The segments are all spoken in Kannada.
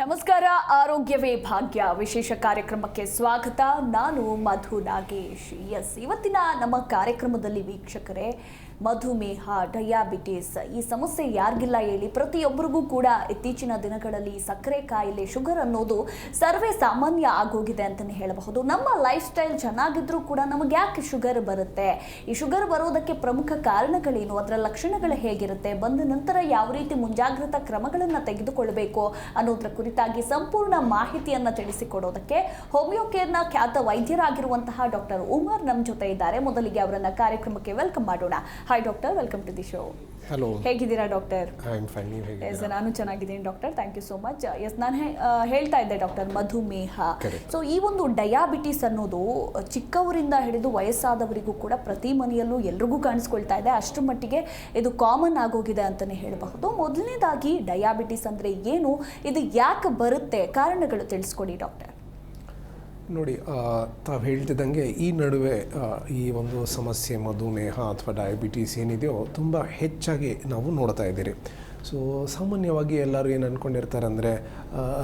ನಮಸ್ಕಾರ ಆರೋಗ್ಯವೇ ಭಾಗ್ಯ. ವಿಶೇಷ ಕಾರ್ಯಕ್ರಮಕ್ಕೆ ಸ್ವಾಗತ. ನಾನು ಮಧು ನಾಗೇಶ್ ಎಸ್ ಇವತ್ತಿನ ನಮ್ಮ ಕಾರ್ಯಕ್ರಮದಲ್ಲಿ ವೀಕ್ಷಕರೇ ಮಧುಮೇಹ ಡಯಾಬಿಟಿಸ್ ಈ ಸಮಸ್ಯೆ ಯಾರಿಗಿಲ್ಲ ಹೇಳಿ ಪ್ರತಿಯೊಬ್ಬರಿಗೂ ಕೂಡ ಇತ್ತೀಚಿನ ದಿನಗಳಲ್ಲಿ ಸಕ್ಕರೆ ಕಾಯಿಲೆ ಶುಗರ್ ಅನ್ನೋದು ಸರ್ವೇ ಸಾಮಾನ್ಯ ಆಗೋಗಿದೆ ಅಂತಲೇ ಹೇಳಬಹುದು. ನಮ್ಮ ಲೈಫ್ ಸ್ಟೈಲ್ ಚೆನ್ನಾಗಿದ್ರೂ ಕೂಡ ನಮಗೆ ಯಾಕೆ ಶುಗರ್ ಬರುತ್ತೆ? ಈ ಶುಗರ್ ಬರೋದಕ್ಕೆ ಪ್ರಮುಖ ಕಾರಣಗಳೇನು? ಅದರ ಲಕ್ಷಣಗಳು ಹೇಗಿರುತ್ತೆ? ಬಂದ ನಂತರ ಯಾವ ರೀತಿ ಮುಂಜಾಗ್ರತಾ ಕ್ರಮಗಳನ್ನು ತೆಗೆದುಕೊಳ್ಳಬೇಕು ಅನ್ನೋದ್ರ ಕುರಿತಾಗಿ ಸಂಪೂರ್ಣ ಮಾಹಿತಿಯನ್ನು ತಿಳಿಸಿಕೊಡೋದಕ್ಕೆ ಹೋಮಿಯೋ ಕೇರ್ನ ಖ್ಯಾತ ವೈದ್ಯರಾಗಿರುವಂತಹ ಡಾಕ್ಟರ್ ಉಮರ್ ನಮ್ಮ ಜೊತೆ ಇದ್ದಾರೆ. ಮೊದಲಿಗೆ ಅವರನ್ನು ಕಾರ್ಯಕ್ರಮಕ್ಕೆ ವೆಲ್ಕಮ್ ಮಾಡೋಣ. Hi doctor welcome to the show hello ಹೇಗಿದ್ದೀರಾ ಡಾಕ್ಟರ್ ಎಸ್ ನಾನು ಚೆನ್ನಾಗಿದ್ದೀನಿ doctor thank you so much yes ನಾನು ಹೇಳ್ತಾ ಇದ್ದೆ ಡಾಕ್ಟರ್ ಮಧುಮೇಹ. ಸೊ ಈ ಒಂದು ಡಯಾಬಿಟಿಸ್ ಅನ್ನೋದು ಚಿಕ್ಕವರಿಂದ ಹಿಡಿದು ವಯಸ್ಸಾದವರಿಗೂ ಕೂಡ ಪ್ರತಿ ಮನೆಯಲ್ಲೂ ಎಲ್ರಿಗೂ ಕಾಣಿಸ್ಕೊಳ್ತಾ ಇದೆ. ಅಷ್ಟರ ಮಟ್ಟಿಗೆ ಇದು ಕಾಮನ್ ಆಗೋಗಿದೆ ಅಂತಲೇ ಹೇಳಬಹುದು. ಮೊದಲನೇದಾಗಿ ಡಯಾಬಿಟಿಸ್ ಅಂದರೆ ಏನು? ಇದು ಯಾಕೆ ಬರುತ್ತೆ? ಕಾರಣಗಳು ತಿಳಿಸ್ಕೊಡಿ ಡಾಕ್ಟರ್ ನೋಡಿ ತಾವು ಹೇಳ್ತಿದ್ದಂಗೆ ಈ ನಡುವೆ ಈ ಒಂದು ಸಮಸ್ಯೆ, ಮಧುಮೇಹ ಅಥವಾ ಡಯಾಬಿಟೀಸ್ ಏನಿದೆಯೋ, ತುಂಬ ಹೆಚ್ಚಾಗಿ ನಾವು ನೋಡ್ತಾ ಇದ್ದೀರಿ. ಸೊ ಸಾಮಾನ್ಯವಾಗಿ ಎಲ್ಲರೂ ಏನು ಅಂದ್ಕೊಂಡಿರ್ತಾರೆ ಅಂದರೆ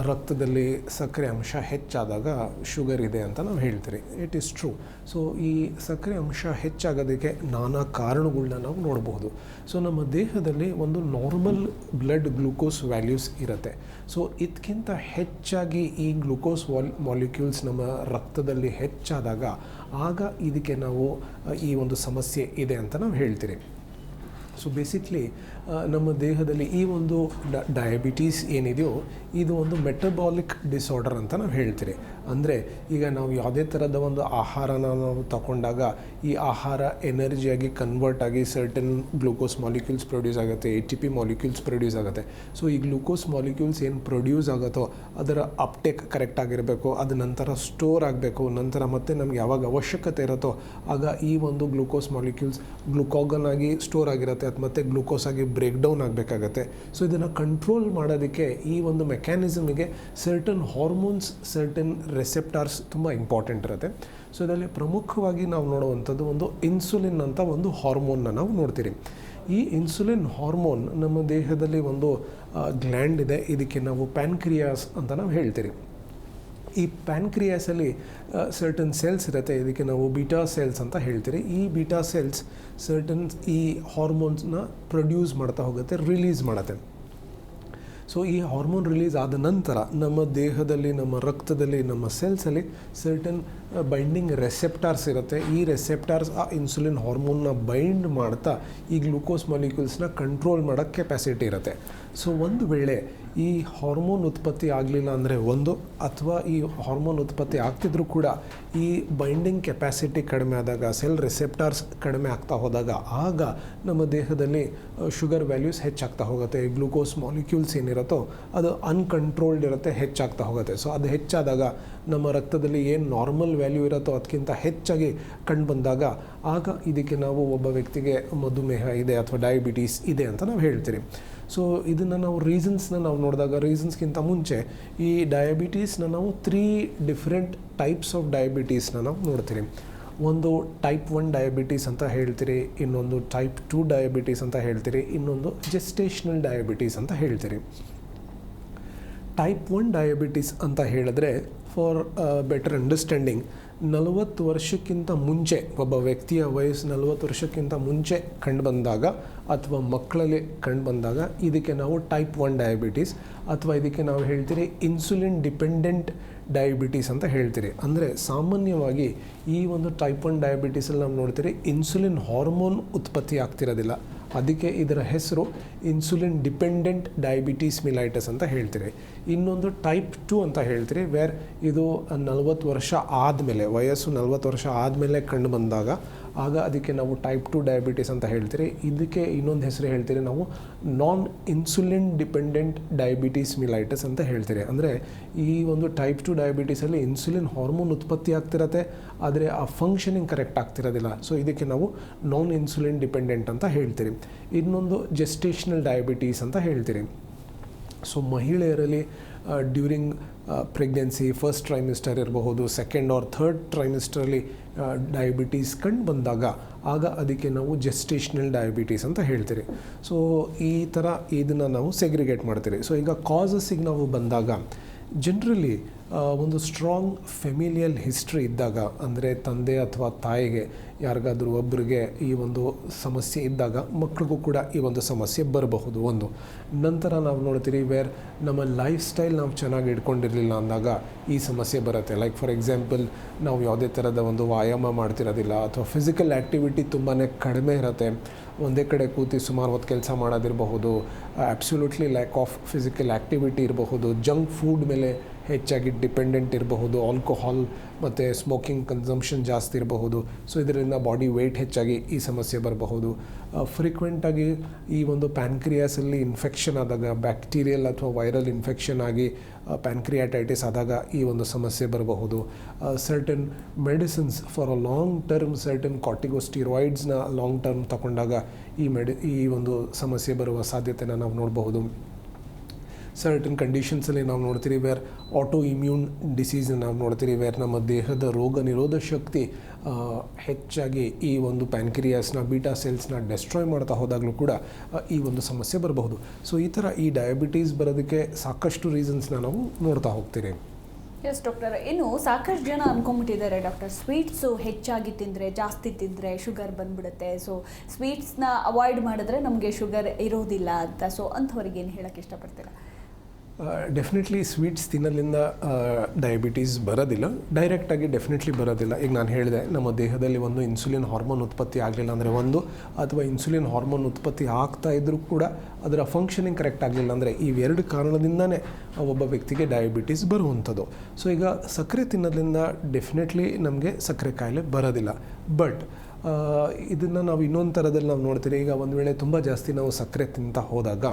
ರಕ್ತದಲ್ಲಿ ಸಕ್ಕರೆ ಅಂಶ ಹೆಚ್ಚಾದಾಗ ಶುಗರ್ ಇದೆ ಅಂತ ನಾವು ಹೇಳ್ತೀರಿ. ಇಟ್ ಈಸ್ ಟ್ರೂ ಸೊ ಈ ಸಕ್ಕರೆ ಅಂಶ ಹೆಚ್ಚಾಗೋದಕ್ಕೆ ನಾನಾ ಕಾರಣಗಳನ್ನ ನಾವು ನೋಡಬಹುದು ಸೊ ನಮ್ಮ ದೇಹದಲ್ಲಿ ಒಂದು ನಾರ್ಮಲ್ ಬ್ಲಡ್ ಗ್ಲೂಕೋಸ್ ವ್ಯಾಲ್ಯೂಸ್ ಇರುತ್ತೆ. ಸೊ ಇದಕ್ಕಿಂತ ಹೆಚ್ಚಾಗಿ ಈ ಗ್ಲೂಕೋಸ್ ವಾಲ್ ಮಾಲಿಕ್ಯೂಲ್ಸ್ ನಮ್ಮ ರಕ್ತದಲ್ಲಿ ಹೆಚ್ಚಾದಾಗ ಆಗ ಇದಕ್ಕೆ ನಾವು ಈ ಒಂದು ಸಮಸ್ಯೆ ಇದೆ ಅಂತ ನಾವು ಹೇಳ್ತೀರಿ. ಸೊ ಬೇಸಿಕ್ಲಿ ನಮ್ಮ ದೇಹದಲ್ಲಿ ಈ ಒಂದು ಡಯಾಬಿಟೀಸ್ ಏನಿದೆಯೋ, ಇದು ಒಂದು ಮೆಟಬಾಲಿಕ್ ಡಿಸಾರ್ಡರ್ ಅಂತ ನಾವು ಹೇಳ್ತೀರಿ. ಅಂದರೆ ಈಗ ನಾವು ಯಾವುದೇ ಥರದ ಒಂದು ಆಹಾರನ ನಾವು ತಗೊಂಡಾಗ ಈ ಆಹಾರ ಎನರ್ಜಿಯಾಗಿ ಕನ್ವರ್ಟ್ ಆಗಿ ಸರ್ಟನ್ ಗ್ಲೂಕೋಸ್ ಮಾಲಿಕ್ಯೂಲ್ಸ್ ಪ್ರೊಡ್ಯೂಸ್ ಆಗುತ್ತೆ A T P molecules produce ಆಗುತ್ತೆ. ಸೊ ಈ ಗ್ಲೂಕೋಸ್ ಮಾಲಿಕ್ಯೂಲ್ಸ್ ಏನು ಪ್ರೊಡ್ಯೂಸ್ ಆಗುತ್ತೋ ಅದರ ಅಪ್ಟೇಕ್ ಕರೆಕ್ಟ್ ಆಗಿರಬೇಕು, ಅದು ನಂತರ ಸ್ಟೋರ್ ಆಗಬೇಕು, ನಂತರ ಮತ್ತೆ ನಮ್ಗೆ ಯಾವಾಗ ಅವಶ್ಯಕತೆ ಇರುತ್ತೋ ಆಗ ಈ ಒಂದು ಗ್ಲೂಕೋಸ್ ಮಾಲಿಕ್ಯೂಲ್ಸ್ ಗ್ಲುಕೋಗನ್ ಆಗಿ ಸ್ಟೋರ್ ಆಗಿರುತ್ತೆ, ಅದು ಮತ್ತೆ ಗ್ಲೂಕೋಸ್ ಆಗಿ ಬ್ರೇಕ್ ಡೌನ್ ಆಗಬೇಕಾಗತ್ತೆ. ಸೊ ಇದನ್ನು ಕಂಟ್ರೋಲ್ ಮಾಡೋದಕ್ಕೆ ಈ ಒಂದು ಮೆಕ್ಯಾನಿಸಮಿಗೆ ಸರ್ಟನ್ ಹಾರ್ಮೋನ್ಸ್ ಸರ್ಟನ್ ರೆಸೆಪ್ಟಾರ್ಸ್ ತುಂಬ ಇಂಪಾರ್ಟೆಂಟ್ ಇರುತ್ತೆ. ಸೊ ಇದರಲ್ಲಿ ಪ್ರಮುಖವಾಗಿ ನಾವು ನೋಡುವಂಥದ್ದು ಒಂದು ಇನ್ಸುಲಿನ್ ಅಂತ ಒಂದು ಹಾರ್ಮೋನ್ನ ನಾವು ನೋಡ್ತೀರಿ. ಈ ಇನ್ಸುಲಿನ್ ಹಾರ್ಮೋನ್ ನಮ್ಮ ದೇಹದಲ್ಲಿ ಒಂದು ಗ್ಲ್ಯಾಂಡ್ ಇದೆ. ಇದಕ್ಕೆ ನಾವು ಪ್ಯಾನ್ಕ್ರಿಯಾಸ್ ಅಂತ ನಾವು ಹೇಳ್ತೀರಿ. ಈ ಪ್ಯಾನ್ಕ್ರಿಯಾಸಲ್ಲಿ ಸರ್ಟನ್ ಸೆಲ್ಸ್ ಇರುತ್ತೆ. ಇದಕ್ಕೆ ನಾವು ಬೀಟಾ ಸೆಲ್ಸ್ ಅಂತ ಹೇಳ್ತೀರಿ. ಈ ಬೀಟಾ ಸೆಲ್ಸ್ ಸರ್ಟನ್ ಈ ಹಾರ್ಮೋನ್ಸ್ನ ಪ್ರೊಡ್ಯೂಸ್ ಮಾಡ್ತಾ ಹೋಗುತ್ತೆ ರಿಲೀಸ್ ಮಾಡುತ್ತೆ. ಸೊ ಈ ಹಾರ್ಮೋನ್ ರಿಲೀಸ್ ಆದ ನಂತರ ನಮ್ಮ ದೇಹದಲ್ಲಿ, ನಮ್ಮ ರಕ್ತದಲ್ಲಿ, ನಮ್ಮ ಸೆಲ್ಸಲ್ಲಿ ಸರ್ಟನ್ ಬೈಂಡಿಂಗ್ ರೆಸೆಪ್ಟಾರ್ಸ್ ಇರುತ್ತೆ. ಈ ರೆಸೆಪ್ಟಾರ್ಸ್ ಆ ಇನ್ಸುಲಿನ್ ಹಾರ್ಮೋನ್ನ ಬೈಂಡ್ ಮಾಡ್ತಾ ಈ ಗ್ಲೂಕೋಸ್ ಮಾಲಿಕ್ಯೂಲ್ಸ್ನ ಕಂಟ್ರೋಲ್ ಮಾಡೋ ಕೆಪಾಸಿಟಿ ಇರುತ್ತೆ. ಸೊ ಒಂದು ವೇಳೆ ಈ ಹಾರ್ಮೋನ್ ಉತ್ಪತ್ತಿ ಆಗಲಿಲ್ಲ ಅಂದರೆ ಒಂದು, ಅಥವಾ ಈ ಹಾರ್ಮೋನ್ ಉತ್ಪತ್ತಿ ಆಗ್ತಿದ್ರೂ ಕೂಡ ಈ ಬೈಂಡಿಂಗ್ ಕೆಪಾಸಿಟಿ ಕಡಿಮೆ ಆದಾಗ ಸೆಲ್ ರಿಸೆಪ್ಟಾರ್ಸ್ ಕಡಿಮೆ ಆಗ್ತಾ ಹೋದಾಗ, ಆಗ ನಮ್ಮ ದೇಹದಲ್ಲಿ ಶುಗರ್ ವ್ಯಾಲ್ಯೂಸ್ ಹೆಚ್ಚಾಗ್ತಾ ಹೋಗುತ್ತೆ. ಗ್ಲೂಕೋಸ್ ಮಾಲಿಕ್ಯೂಲ್ಸ್ ಏನಿರುತ್ತೋ, ಅದು ಅನ್ಕಂಟ್ರೋಲ್ಡ್ ಇರುತ್ತೆ, ಹೆಚ್ಚಾಗ್ತಾ ಹೋಗುತ್ತೆ. ಸೊ ಅದು ಹೆಚ್ಚಾದಾಗ ನಮ್ಮ ರಕ್ತದಲ್ಲಿ ಏನು ನಾರ್ಮಲ್ ವ್ಯಾಲ್ಯೂ ಇರುತ್ತೋ ಅದಕ್ಕಿಂತ ಹೆಚ್ಚಾಗಿ ಕಂಡು ಬಂದಾಗ, ಆಗ ಇದಕ್ಕೆ ನಾವು ಒಬ್ಬ ವ್ಯಕ್ತಿಗೆ ಮಧುಮೇಹ ಇದೆ ಅಥವಾ ಡಯಾಬಿಟೀಸ್ ಇದೆ ಅಂತ ನಾವು ಹೇಳ್ತೀರಿ. ಸೊ ಇದನ್ನು ನಾವು ರೀಸನ್ಸ್ನ ನಾವು ನೋಡಿದಾಗ ರೀಸನ್ಸ್ಗಿಂತ ಮುಂಚೆ ಈ ಡಯಾಬಿಟೀಸ್ನ ನಾವು ತ್ರೀ ಡಿಫ್ರೆಂಟ್ ಟೈಪ್ಸ್ ಆಫ್ ಡಯಾಬಿಟೀಸ್ನ ನಾವು ನೋಡ್ತೀರಿ. ಒಂದು ಟೈಪ್ ಒನ್ ಡಯಾಬಿಟೀಸ್ ಅಂತ ಹೇಳ್ತೀರಿ, ಇನ್ನೊಂದು ಟೈಪ್ ಟೂ ಡಯಾಬಿಟೀಸ್ ಅಂತ ಹೇಳ್ತೀರಿ, ಇನ್ನೊಂದು ಜೆಸ್ಟೇಷನಲ್ ಡಯಾಬಿಟೀಸ್ ಅಂತ ಹೇಳ್ತೀರಿ. ಟೈಪ್ ಒನ್ ಡಯಾಬಿಟೀಸ್ ಅಂತ ಹೇಳಿದ್ರೆ ಫಾರ್ ಬೆಟರ್ ಅಂಡರ್ಸ್ಟ್ಯಾಂಡಿಂಗ್ ನಲವತ್ತು ವರ್ಷಕ್ಕಿಂತ ಮುಂಚೆ, ಒಬ್ಬ ವ್ಯಕ್ತಿಯ ವಯಸ್ಸು ನಲವತ್ತು ವರ್ಷಕ್ಕಿಂತ ಮುಂಚೆ ಕಂಡು ಬಂದಾಗ ಅಥವಾ ಮಕ್ಕಳಲ್ಲಿ ಕಂಡು ಬಂದಾಗ ಇದಕ್ಕೆ ನಾವು ಟೈಪ್ ಒನ್ ಡಯಾಬಿಟೀಸ್ ಅಥವಾ ಇದಕ್ಕೆ ನಾವು ಹೇಳ್ತೀರಿ ಇನ್ಸುಲಿನ್ ಡಿಪೆಂಡೆಂಟ್ ಡಯಾಬಿಟೀಸ್ ಅಂತ ಹೇಳ್ತೀರಿ. ಅಂದರೆ ಸಾಮಾನ್ಯವಾಗಿ ಈ ಒಂದು ಟೈಪ್ ಒನ್ ಡಯಾಬಿಟೀಸಲ್ಲಿ ನಾವು ನೋಡ್ತೀರಿ ಇನ್ಸುಲಿನ್ ಹಾರ್ಮೋನ್ ಉತ್ಪತ್ತಿ ಆಗ್ತಿರೋದಿಲ್ಲ. ಅದಕ್ಕೆ ಇದರ ಹೆಸರು ಇನ್ಸುಲಿನ್ ಡಿಪೆಂಡೆಂಟ್ ಡಯಾಬಿಟೀಸ್ ಮಿಲೈಟಸ್ ಅಂತ ಹೇಳ್ತೀರಿ. ಇನ್ನೊಂದು ಟೈಪ್ ಟು ಅಂತ ಹೇಳ್ತೀರಿ ವೇರ್ ಇದು ನಲವತ್ತು ವರ್ಷ ಆದಮೇಲೆ, ವಯಸ್ಸು ನಲವತ್ತು ವರ್ಷ ಆದಮೇಲೆ ಕಂಡು ಬಂದಾಗ, ಆಗ ಅದಕ್ಕೆ ನಾವು ಟೈಪ್ ಟು ಡಯಾಬಿಟೀಸ್ ಅಂತ ಹೇಳ್ತೀರಿ. ಇದಕ್ಕೆ ಇನ್ನೊಂದು ಹೆಸರು ಹೇಳ್ತೀರಿ ನಾವು non insulin dependent diabetes mellitus ಅಂತ ಹೇಳ್ತೀರಿ. ಅಂದರೆ ಈ ಒಂದು ಟೈಪ್ ಟು ಡಯಾಬಿಟೀಸಲ್ಲಿ ಇನ್ಸುಲಿನ್ ಹಾರ್ಮೋನ್ ಉತ್ಪತ್ತಿ ಆಗ್ತಿರತ್ತೆ, ಆದರೆ ಆ ಫಂಕ್ಷನಿಂಗ್ ಕರೆಕ್ಟ್ ಆಗ್ತಿರೋದಿಲ್ಲ. ಸೊ ಇದಕ್ಕೆ ನಾವು ನಾನ್ ಇನ್ಸುಲಿನ್ ಡಿಪೆಂಡೆಂಟ್ ಅಂತ ಹೇಳ್ತೀರಿ. ಇನ್ನೊಂದು ಜೆಸ್ಟೇಷನಲ್ ಡಯಾಬಿಟೀಸ್ ಅಂತ ಹೇಳ್ತೀರಿ. ಸೊ ಮಹಿಳೆಯರಲ್ಲಿ ಡ್ಯೂರಿಂಗ್ ಪ್ರೆಗ್ನೆನ್ಸಿ ಫಸ್ಟ್ ಟ್ರೈಮಿಸ್ಟರ್ ಇರಬಹುದು ಸೆಕೆಂಡ್ ಆರ್ ಥರ್ಡ್ ಟ್ರೈಮಿಸ್ಟರಲ್ಲಿ ಡಯಾಬಿಟೀಸ್ ಕಂಡು ಬಂದಾಗ, ಆಗ ಅದಕ್ಕೆ ನಾವು ಜೆಸ್ಟೇಷನಲ್ ಡಯಾಬಿಟೀಸ್ ಅಂತ ಹೇಳ್ತೀರಿ. ಸೊ ಈ ಥರ ಇದನ್ನು ನಾವು ಸೆಗ್ರಿಗೇಟ್ ಮಾಡ್ತೀರಿ. ಸೊ ಈಗ ಕಾಸಸ್ಸಿಗೆ ನಾವು ಬಂದಾಗ ಜನರಲಿ ಒಂದು ಸ್ಟ್ರಾಂಗ್ ಫೆಮಿಲಿಯಲ್ ಹಿಸ್ಟ್ರಿ ಇದ್ದಾಗ, ಅಂದರೆ ತಂದೆ ಅಥವಾ ತಾಯಿಗೆ, ಯಾರಿಗಾದರೂ ಒಬ್ಬರಿಗೆ ಈ ಒಂದು ಸಮಸ್ಯೆ ಇದ್ದಾಗ ಮಕ್ಕಳಿಗೂ ಕೂಡ ಈ ಒಂದು ಸಮಸ್ಯೆ ಬರಬಹುದು ಒಂದು. ನಂತರ ನಾವು ನೋಡ್ತೀರಿ ವೇರ್ ನಮ್ಮ ಲೈಫ್ ಸ್ಟೈಲ್ ನಾವು ಚೆನ್ನಾಗಿ ಇಟ್ಕೊಂಡಿರಲಿಲ್ಲ ಅಂದಾಗ ಈ ಸಮಸ್ಯೆ ಬರುತ್ತೆ. ಲೈಕ್ ಫಾರ್ ಎಕ್ಸಾಂಪಲ್ ನಾವು ಯಾವುದೇ ಥರದ ಒಂದು ವ್ಯಾಯಾಮ ಮಾಡ್ತಿರೋದಿಲ್ಲ ಅಥವಾ ಫಿಸಿಕಲ್ ಆ್ಯಕ್ಟಿವಿಟಿ ತುಂಬಾ ಕಡಿಮೆ ಇರುತ್ತೆ. ಒಂದೇ ಕಡೆ ಕೂತಿ ಸುಮಾರು ಹೊತ್ತು ಕೆಲಸ ಮಾಡೋದಿರಬಹುದು absolutely lack of physical activity ಇರಬಹುದು ಜಂಕ್ ಫುಡ್ ಮೇಲೆ ಹೆಚ್ಚಾಗಿ ಡಿಪೆಂಡೆಂಟ್ ಇರಬಹುದು ಆಲ್ಕೋಹಾಲ್ ಮತ್ತು ಸ್ಮೋಕಿಂಗ್ ಕನ್ಸಂಪ್ಷನ್ ಜಾಸ್ತಿ ಇರಬಹುದು. ಸೊ ಇದರಿಂದ ಬಾಡಿ ವೆಯ್ಟ್ ಹೆಚ್ಚಾಗಿ ಈ ಸಮಸ್ಯೆ ಬರಬಹುದು. ಫ್ರೀಕ್ವೆಂಟಾಗಿ ಈ ಒಂದು ಪ್ಯಾನ್ಕ್ರಿಯಾಸಲ್ಲಿ ಇನ್ಫೆಕ್ಷನ್ ಆದಾಗ ಬ್ಯಾಕ್ಟೀರಿಯಲ್ ಅಥವಾ ವೈರಲ್ ಇನ್ಫೆಕ್ಷನ್ ಆಗಿ ಪ್ಯಾನ್ಕ್ರಿಯಾಟೈಟಿಸ್ ಆದಾಗ ಈ ಒಂದು ಸಮಸ್ಯೆ ಬರಬಹುದು. Certain medicines for a long term certain ಕಾರ್ಟಿಗೋಸ್ಟಿರಾಯ್ಡ್ಸ್ನ long term ತಗೊಂಡಾಗ ಈ ಮೆಡಿ ಈ ಒಂದು ಸಮಸ್ಯೆ ಬರುವ ಸಾಧ್ಯತೆನ ನಾವು ನೋಡಬಹುದು. ಸರ್ಟನ್ ಕಂಡೀಷನ್ಸಲ್ಲಿ ನಾವು ನೋಡ್ತೀರಿ ವೇರ್ ಆಟೋ ಇಮ್ಯೂನ್ ಡಿಸೀಸ್ ನಾವು ನೋಡ್ತೀರಿ ವೇರ್ ನಮ್ಮ ದೇಹದ ರೋಗ ನಿರೋಧ ಶಕ್ತಿ ಹೆಚ್ಚಾಗಿ ಈ ಒಂದು ಪ್ಯಾನ್ಕ್ರಿಯಾಸ್ನ ಬೀಟಾ ಸೆಲ್ಸ್ನ ಡೆಸ್ಟ್ರಾಯ್ ಮಾಡ್ತಾ ಹೋದಾಗಲೂ ಕೂಡ ಈ ಒಂದು ಸಮಸ್ಯೆ ಬರಬಹುದು. ಸೊ ಈ ಥರ ಈ ಡಯಾಬಿಟೀಸ್ ಬರೋದಕ್ಕೆ ಸಾಕಷ್ಟು ರೀಸನ್ಸ್ನ ನಾವು ನೋಡ್ತಾ ಹೋಗ್ತೀರಿ. ಎಸ್ ಡಾಕ್ಟರ್ ಇನ್ನು ಸಾಕಷ್ಟು ಜನ ಅನ್ಕೊಂಬಿಟ್ಟಿದ್ದಾರೆ ಡಾಕ್ಟರ್ ಸ್ವೀಟ್ಸು ಹೆಚ್ಚಾಗಿ ತಿಂದರೆ, ಜಾಸ್ತಿ ತಿಂದರೆ ಶುಗರ್ ಬಂದ್ಬಿಡುತ್ತೆ. ಸೊ ಸ್ವೀಟ್ಸ್ನ ಅವಾಯ್ಡ್ ಮಾಡಿದ್ರೆ ನಮಗೆ ಶುಗರ್ ಇರೋದಿಲ್ಲ ಅಂತ. ಸೊ ಅಂಥವ್ರಿಗೆ ಏನು ಹೇಳೋಕ್ಕೆ ಇಷ್ಟಪಡ್ತೀರಾ? ಡೆಫಿನೆಟ್ಲಿ ಸ್ವೀಟ್ಸ್ ತಿನ್ನಲಿಂದ ಡಯಾಬಿಟೀಸ್ ಬರೋದಿಲ್ಲ. ಡೈರೆಕ್ಟಾಗಿ ಡೆಫಿನೆಟ್ಲಿ ಬರೋದಿಲ್ಲ. ಈಗ ನಾನು ಹೇಳಿದೆ, ನಮ್ಮ ದೇಹದಲ್ಲಿ ಒಂದು ಇನ್ಸುಲಿನ್ ಹಾರ್ಮೋನ್ ಉತ್ಪತ್ತಿ ಆಗಲಿಲ್ಲ ಅಂದರೆ ಒಂದು, ಅಥವಾ ಇನ್ಸುಲಿನ್ ಹಾರ್ಮೋನ್ ಉತ್ಪತ್ತಿ ಆಗ್ತಾ ಇದ್ದರೂ ಕೂಡ ಅದರ ಫಂಕ್ಷನಿಂಗ್ ಕರೆಕ್ಟ್ ಆಗಲಿಲ್ಲ ಅಂದರೆ ಇವೆರಡು ಕಾರಣದಿಂದನೇ ಒಬ್ಬ ವ್ಯಕ್ತಿಗೆ ಡಯಾಬಿಟೀಸ್ ಬರುವಂಥದ್ದು. ಸೊ ಈಗ ಸಕ್ಕರೆ ತಿನ್ನೋದ್ರಿಂದ ಡೆಫಿನೆಟ್ಲಿ ನಮಗೆ ಸಕ್ಕರೆ ಕಾಯಿಲೆ ಬರೋದಿಲ್ಲ. ಬಟ್ ಇದನ್ನು ನಾವು ಇನ್ನೊಂದು ಥರದಲ್ಲಿ ನಾವು ನೋಡ್ತೀರಿ. ಈಗ ಒಂದು ವೇಳೆ ತುಂಬ ಜಾಸ್ತಿ ನಾವು ಸಕ್ಕರೆ ತಿಂತಾ ಹೋದಾಗ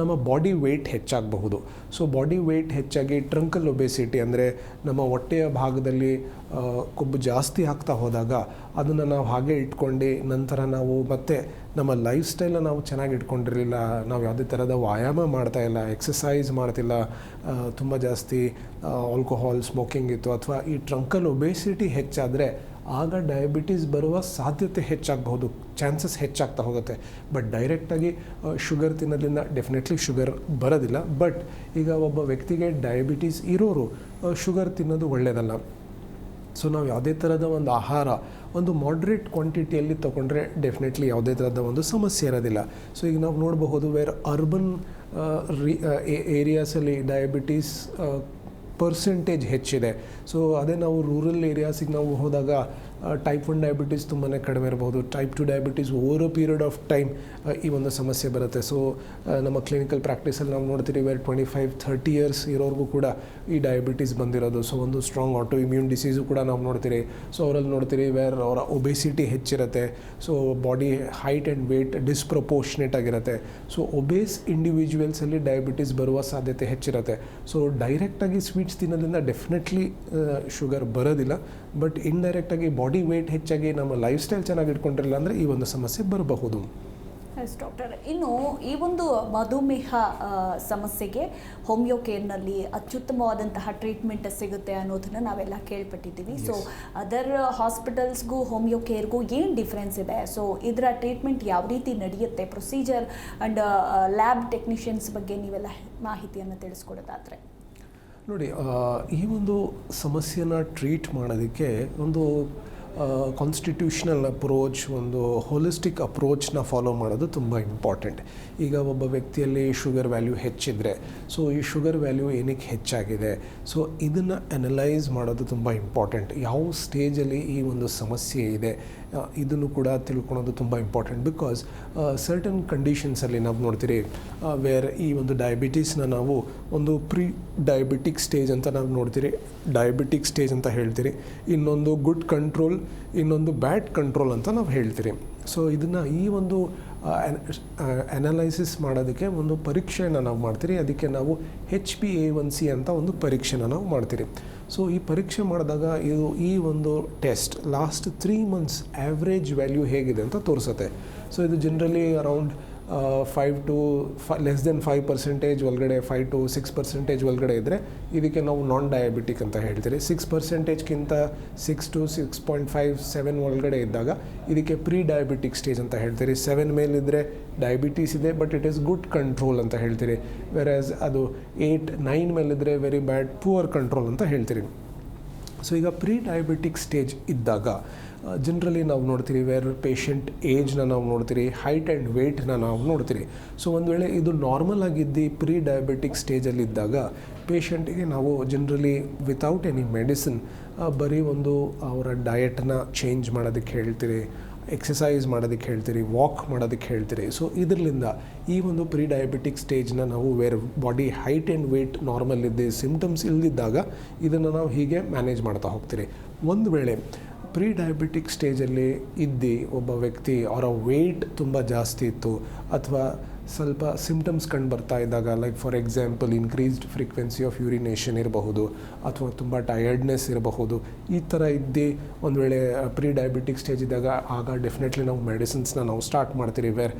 ನಮ್ಮ ಬಾಡಿ ವೆಯ್ಟ್ ಹೆಚ್ಚಾಗಬಹುದು. ಸೊ ಬಾಡಿ ವೆಯ್ಟ್ ಹೆಚ್ಚಾಗಿ ಟ್ರಂಕಲ್ ಒಬೆಸಿಟಿ ಅಂದರೆ ನಮ್ಮ ಹೊಟ್ಟೆಯ ಭಾಗದಲ್ಲಿ ಕೊಬ್ಬು ಜಾಸ್ತಿ ಆಗ್ತಾ ಹೋದಾಗ ಅದನ್ನು ನಾವು ಹಾಗೆ ಇಟ್ಕೊಂಡು ನಂತರ ನಾವು ಮತ್ತೆ ನಮ್ಮ ಲೈಫ್ ಸ್ಟೈಲನ್ನ ನಾವು ಚೆನ್ನಾಗಿ ಇಟ್ಕೊಂಡಿರಲಿಲ್ಲ. ನಾವು ಯಾವುದೇ ಥರದ ವ್ಯಾಯಾಮ ಮಾಡ್ತಾ ಇಲ್ಲ ಎಕ್ಸಸೈಸ್ ಮಾಡ್ತಿಲ್ಲ ತುಂಬ ಜಾಸ್ತಿ ಆಲ್ಕೋಹಾಲ್ ಸ್ಮೋಕಿಂಗ್ ಇತ್ತು. ಅಥವಾ ಈ ಟ್ರಂಕಲ್ ಒಬೆಸಿಟಿ ಹೆಚ್ಚಾದರೆ ಆಗ ಡಯಾಬಿಟೀಸ್ ಬರುವ ಸಾಧ್ಯತೆ ಹೆಚ್ಚಾಗಬಹುದು ಚಾನ್ಸಸ್ ಹೆಚ್ಚಾಗ್ತಾ ಹೋಗುತ್ತೆ. ಬಟ್ ಡೈರೆಕ್ಟಾಗಿ ಶುಗರ್ ತಿನ್ನೋದ್ರಿಂದ ಡೆಫಿನೆಟ್ಲಿ ಶುಗರ್ ಬರೋದಿಲ್ಲ. ಬಟ್ ಈಗ ಒಬ್ಬ ವ್ಯಕ್ತಿಗೆ ಡಯಾಬಿಟೀಸ್ ಇರೋರು ಶುಗರ್ ತಿನ್ನೋದು ಒಳ್ಳೆಯದಲ್ಲ ಸೊ ನಾವು ಯಾವುದೇ ಥರದ ಒಂದು ಆಹಾರ, ಒಂದು ಮಾಡ್ರೇಟ್ ಕ್ವಾಂಟಿಟಿಯಲ್ಲಿ ತೊಗೊಂಡ್ರೆ ಡೆಫಿನೆಟ್ಲಿ ಯಾವುದೇ ಥರದ ಒಂದು ಸಮಸ್ಯೆ ಇರೋದಿಲ್ಲ. ಸೊ ಈಗ ನಾವು ನೋಡಬಹುದು ವೇರ್ ಅರ್ಬನ್ ರೀ ಏರಿಯಾಸಲ್ಲಿ ಡಯಾಬಿಟೀಸ್ ಪರ್ಸೆಂಟೇಜ್ ಹೆಚ್ಚಿದೆ. ಸೊ ಅದೇ ನಾವು ರೂರಲ್ ಏರಿಯಾಸಿಗೆ ನಾವು ಹೋದಾಗ ಟೈಪ್ ಒನ್ ಡಯಾಬಿಟೀಸ್ ತುಂಬಾ ಕಡಿಮೆ ಇರಬಹುದು type two diabetes over a period of time ಈ ಒಂದು ಸಮಸ್ಯೆ ಬರುತ್ತೆ. ಸೊ ನಮ್ಮ ಕ್ಲಿನಿಕಲ್ ಪ್ರಾಕ್ಟೀಸಲ್ಲಿ ನಾವು ನೋಡ್ತೀರಿ where twenty five thirty years ಇರೋರ್ಗೂ ಕೂಡ ಈ ಡಯಾಬಿಟೀಸ್ ಬಂದಿರೋದು. ಸೊ ಒಂದು ಸ್ಟ್ರಾಂಗ್ ಆಟೋ ಇಮ್ಯೂನ್ ಡಿಸೀಸು ಕೂಡ ನಾವು ನೋಡ್ತೀರಿ. ಸೊ ಅವರಲ್ಲಿ ನೋಡ್ತೀರಿ ವೇರ್ ಅವರ obesity ಹೆಚ್ಚಿರುತ್ತೆ. So body height and weight disproportionate ಆಗಿರುತ್ತೆ. ಸೊ ಒಬೇಸ್ ಇಂಡಿವಿಜುವಲ್ಸಲ್ಲಿ ಡಯಾಬಿಟೀಸ್ ಬರುವ ಸಾಧ್ಯತೆ ಹೆಚ್ಚಿರುತ್ತೆ. ಸೊ ಡೈರೆಕ್ಟಾಗಿ ಸ್ವೀಟ್ಸ್ ತಿನ್ನೋದ್ರಿಂದ ಡೆಫಿನೆಟ್ಲಿ ಶುಗರ್ ಬರೋದಿಲ್ಲ. ಬಟ್ ಇಂಡೈರೆಕ್ಟಾಗಿ ಬಾಡಿ ವೆಯ್ಟ್ ಹೆಚ್ಚಾಗಿ ನಮ್ಮ ಲೈಫ್ ಸ್ಟೈಲ್ ಚೆನ್ನಾಗಿ ಇಟ್ಕೊಂಡಿರಲಿಲ್ಲ ಅಂದರೆ ಈ ಒಂದು ಸಮಸ್ಯೆ ಬರಬಹುದು. ಎಸ್ ಡಾಕ್ಟರ್ ಇನ್ನು ಈ ಒಂದು ಮಧುಮೇಹ ಸಮಸ್ಯೆಗೆ ಹೋಮಿಯೋ ಕೇರ್ನಲ್ಲಿ ಅತ್ಯುತ್ತಮವಾದಂತಹ ಟ್ರೀಟ್ಮೆಂಟ್ ಸಿಗುತ್ತೆ ಅನ್ನೋದನ್ನು ನಾವೆಲ್ಲ ಕೇಳ್ಪಟ್ಟಿದ್ದೀವಿ. ಸೊ ಅದರ್ ಹಾಸ್ಪಿಟಲ್ಸ್ಗೂ ಹೋಮಿಯೋ ಕೇರ್ಗೂ ಏನು ಡಿಫ್ರೆನ್ಸ್ ಇದೆ? ಸೊ ಇದರ ಟ್ರೀಟ್ಮೆಂಟ್ ಯಾವ ರೀತಿ ನಡೆಯುತ್ತೆ? ಪ್ರೊಸೀಜರ್ ಆ್ಯಂಡ್ ಲ್ಯಾಬ್ ಟೆಕ್ನಿಷಿಯನ್ಸ್ ಬಗ್ಗೆ ನೀವೆಲ್ಲ ಮಾಹಿತಿಯನ್ನು ತಿಳಿಸ್ಕೊಡೋದಾದರೆ. ನೋಡಿ ಈ ಒಂದು ಸಮಸ್ಯೆನ ಟ್ರೀಟ್ ಮಾಡೋದಕ್ಕೆ ಒಂದು ಕಾನ್ಸ್ಟಿಟ್ಯೂಷನಲ್ ಅಪ್ರೋಚ್ ಒಂದು ಹೋಲಿಸ್ಟಿಕ್ ಅಪ್ರೋಚ್ನ ಫಾಲೋ ಮಾಡೋದು ತುಂಬ ಇಂಪಾರ್ಟೆಂಟ್ ಈಗ ಒಬ್ಬ ವ್ಯಕ್ತಿಯಲ್ಲಿ ಶುಗರ್ ವ್ಯಾಲ್ಯೂ ಹೆಚ್ಚಿದ್ರೆ ಸೊ ಈ ಶುಗರ್ ವ್ಯಾಲ್ಯೂ ಏನಕ್ಕೆ ಹೆಚ್ಚಾಗಿದೆ? ಸೊ ಇದನ್ನು ಅನಲೈಸ್ ಮಾಡೋದು ತುಂಬ ಇಂಪಾರ್ಟೆಂಟ್ ಯಾವ ಸ್ಟೇಜಲ್ಲಿ ಈ ಒಂದು ಸಮಸ್ಯೆ ಇದೆ? ಇದನ್ನು ಕೂಡ ತಿಳ್ಕೊಳೋದು ತುಂಬ ಇಂಪಾರ್ಟೆಂಟ್ ಬಿಕಾಸ್ ಸರ್ಟನ್ ಕಂಡೀಷನ್ಸಲ್ಲಿ ನಾವು ನೋಡ್ತೀರಿ ವೇರ್ ಈ ಒಂದು ಡಯಾಬಿಟೀಸ್ನ ನಾವು ಒಂದು ಪ್ರೀ ಡಯಾಬಿಟಿಕ್ ಸ್ಟೇಜ್ ಅಂತ ನಾವು ನೋಡ್ತೀರಿ. ಡಯಾಬಿಟಿಕ್ ಸ್ಟೇಜ್ ಅಂತ ಹೇಳ್ತೀರಿ. ಇನ್ನೊಂದು ಗುಡ್ ಕಂಟ್ರೋಲ್ ಇನ್ನೊಂದು ಬ್ಯಾಡ್ ಕಂಟ್ರೋಲ್ ಅಂತ ನಾವು ಹೇಳ್ತೀರಿ. ಸೊ ಇದನ್ನು ಈ ಒಂದು ಅನಲೈಸಿಸ್ ಮಾಡೋದಕ್ಕೆ ಒಂದು ಪರೀಕ್ಷೆಯನ್ನು ನಾವು ಮಾಡ್ತೀರಿ. ಅದಕ್ಕೆ ನಾವು H B A one C ಅಂತ ಒಂದು ಪರೀಕ್ಷೆನ ನಾವು ಮಾಡ್ತೀರಿ. ಸೊ ಈ ಪರೀಕ್ಷೆ ಮಾಡಿದಾಗ ಇದು ಈ ಒಂದು test last three months average value ಹೇಗಿದೆ ಅಂತ ತೋರಿಸುತ್ತೆ. ಸೊ ಇದು ಜನರಲಿ ಅರೌಂಡ್ ಫೈವ್ ಟು ಫ ಲೆಸ್ ದೆನ್ ಫೈವ್ ಪರ್ಸೆಂಟೇಜ್ ಒಳಗಡೆ ಫೈವ್ ಟು ಸಿಕ್ಸ್ ಪರ್ಸೆಂಟೇಜ್ ಒಳಗಡೆ ಇದ್ದರೆ ಇದಕ್ಕೆ ನಾವು ನಾನ್ ಡಯಾಬಿಟಿಕ್ ಅಂತ ಹೇಳ್ತೀರಿ. Six ಪರ್ಸೆಂಟೇಜ್ಗಿಂತ six to six point five seven ಒಳಗಡೆ ಇದ್ದಾಗ ಇದಕ್ಕೆ ಪ್ರೀ ಡಯಾಬಿಟಿಕ್ ಸ್ಟೇಜ್ ಅಂತ ಹೇಳ್ತೀರಿ. ಸೆವೆನ್ ಮೇಲಿದ್ದರೆ ಡಯಾಬಿಟೀಸ್ ಇದೆ but it is good control ಅಂತ ಹೇಳ್ತೀರಿ. ವೆರಾಸ್ ಅದು ಏಯ್ಟ್ ನೈನ್ ಮೇಲಿದ್ದರೆ ವೆರಿ ಬ್ಯಾಡ್ ಪುವರ್ ಕಂಟ್ರೋಲ್ ಅಂತ ಹೇಳ್ತೀರಿ. ಸೊ ಈಗ ಪ್ರೀ ಡಯಾಬಿಟಿಕ್ ಸ್ಟೇಜ್ ಇದ್ದಾಗ ಜನರಲಿ ನಾವು ನೋಡ್ತೀರಿ ವೇರ್ ಪೇಷಂಟ್ ಏಜ್ನ ನಾವು ನೋಡ್ತೀರಿ ಹೈಟ್ ಆ್ಯಂಡ್ ವೆಯ್ಟ್ನ ನಾವು ನೋಡ್ತೀರಿ. ಸೊ ಒಂದು ವೇಳೆ ಇದು ನಾರ್ಮಲ್ ಆಗಿದ್ದು ಪ್ರೀ ಡಯಾಬಿಟಿಕ್ ಸ್ಟೇಜಲ್ಲಿದ್ದಾಗ ಪೇಷಂಟಿಗೆ ನಾವು ಜನರಲಿ ವಿತೌಟ್ ಎನಿ ಮೆಡಿಸಿನ್ ಬರೀ ಒಂದು ಅವರ ಡಯಟನ್ನ ಚೇಂಜ್ ಮಾಡೋದಕ್ಕೆ ಹೇಳ್ತೀರಿ ಎಕ್ಸಸೈಸ್ ಮಾಡೋದಕ್ಕೆ ಹೇಳ್ತೀರಿ ವಾಕ್ ಮಾಡೋದಕ್ಕೆ ಹೇಳ್ತೀರಿ. ಸೊ ಇದರಿಂದ ಈ ಒಂದು ಪ್ರೀ ಡಯಾಬಿಟಿಕ್ ಸ್ಟೇಜ್ನ ನಾವು where body height and weight normal ಇದ್ದೇ ಸಿಮ್ಟಮ್ಸ್ ಇಲ್ಲದಿದ್ದಾಗ ಇದನ್ನು ನಾವು ಹೀಗೆ ಮ್ಯಾನೇಜ್ ಮಾಡ್ತಾ ಹೋಗ್ತೀರಿ. ಒಂದು ವೇಳೆ ಪ್ರೀ ಡಯಾಬಿಟಿಕ್ ಸ್ಟೇಜಲ್ಲಿ ಇದ್ದು ಒಬ್ಬ ವ್ಯಕ್ತಿ, ಅವರ ವೆಯ್ಟ್ ತುಂಬ ಜಾಸ್ತಿ ಇತ್ತು. ಅಥವಾ ಸ್ವಲ್ಪ ಸಿಂಪ್ಟಮ್ಸ್ ಕಂಡು ಬರ್ತಾ ಇದ್ದಾಗ like for example increased frequency of urination ಇರಬಹುದು, ಅಥವಾ ತುಂಬ ಟಯರ್ಡ್ನೆಸ್ ಇರಬಹುದು, ಈ ಥರ ಇದ್ದು ಒಂದು ವೇಳೆ ಪ್ರೀ ಡಯಾಬಿಟಿಕ್ ಸ್ಟೇಜ್ ಇದ್ದಾಗ, ಆಗ ಡೆಫಿನೆಟ್ಲಿ ನಾವು ಮೆಡಿಸಿನ್ಸ್ನ ನಾವು ಸ್ಟಾರ್ಟ್ ಮಾಡ್ತೀರಿ ವೇರ್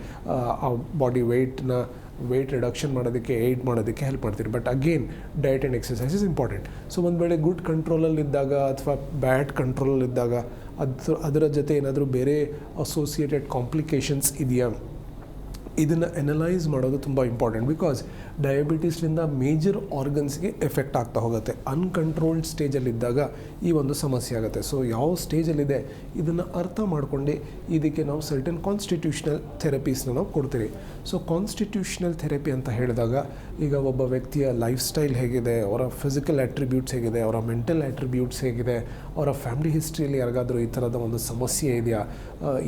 ಆ ಬಾಡಿ ವೆಯ್ಟ್ನ ವೆಯ್ಟ್ ರಿಡಕ್ಷನ್ ಮಾಡೋದಕ್ಕೆ ಏಯ್ಡ್ ಮಾಡೋದಕ್ಕೆ ಹೆಲ್ಪ್ ಮಾಡ್ತೀರಿ. But again diet and exercise is important so ಒಂದು ವೇಳೆ ಗುಡ್ ಕಂಟ್ರೋಲಲ್ಲಿದ್ದಾಗ ಅಥವಾ ಬ್ಯಾಡ್ ಕಂಟ್ರೋಲಲ್ಲಿದ್ದಾಗ ಅದು ಅದರ ಜೊತೆ ಏನಾದರೂ ಬೇರೆ ಅಸೋಸಿಯೇಟೆಡ್ ಕಾಂಪ್ಲಿಕೇಶನ್ಸ್ ಇದೆಯಾ? ಇದನ್ನು ಎನಲೈಸ್ ಮಾಡೋದು ತುಂಬ ಇಂಪಾರ್ಟೆಂಟ್ ಬಿಕಾಸ್ ಡಯಾಬಿಟೀಸ್ನಿಂದ ಮೇಜರ್ ಆರ್ಗನ್ಸ್ಗೆ ಎಫೆಕ್ಟ್ ಆಗ್ತಾ ಹೋಗುತ್ತೆ. ಅನ್ಕಂಟ್ರೋಲ್ಡ್ ಸ್ಟೇಜಲ್ಲಿದ್ದಾಗ ಈ ಒಂದು ಸಮಸ್ಯೆ ಆಗುತ್ತೆ. ಸೊ ಯಾವ ಸ್ಟೇಜಲ್ಲಿದೆ ಇದನ್ನು ಅರ್ಥ ಮಾಡಿಕೊಂಡು ಇದಕ್ಕೆ ನಾವು ಸರ್ಟನ್ ಕಾನ್ಸ್ಟಿಟ್ಯೂಷನಲ್ ಥೆರಪೀಸ್ನ ನಾವು ಕೊಡ್ತೀವಿ ಸೊ ಕಾನ್ಸ್ಟಿಟ್ಯೂಷನಲ್ ಥೆರಪಿ ಅಂತ ಹೇಳಿದಾಗ ಈಗ ಒಬ್ಬ ವ್ಯಕ್ತಿಯ ಲೈಫ್ ಸ್ಟೈಲ್ ಹೇಗಿದೆ, ಅವರ ಫಿಸಿಕಲ್ ಅಟ್ರಿಬ್ಯೂಟ್ಸ್ ಹೇಗಿದೆ, ಅವರ ಮೆಂಟಲ್ ಅಟ್ರಿಬ್ಯೂಟ್ಸ್ ಹೇಗಿದೆ, ಅವರ ಫ್ಯಾಮಿಲಿ ಹಿಸ್ಟ್ರಿಯಲ್ಲಿ ಯಾರಿಗಾದರೂ ಈ ಥರದ ಒಂದು ಸಮಸ್ಯೆ ಇದೆಯಾ?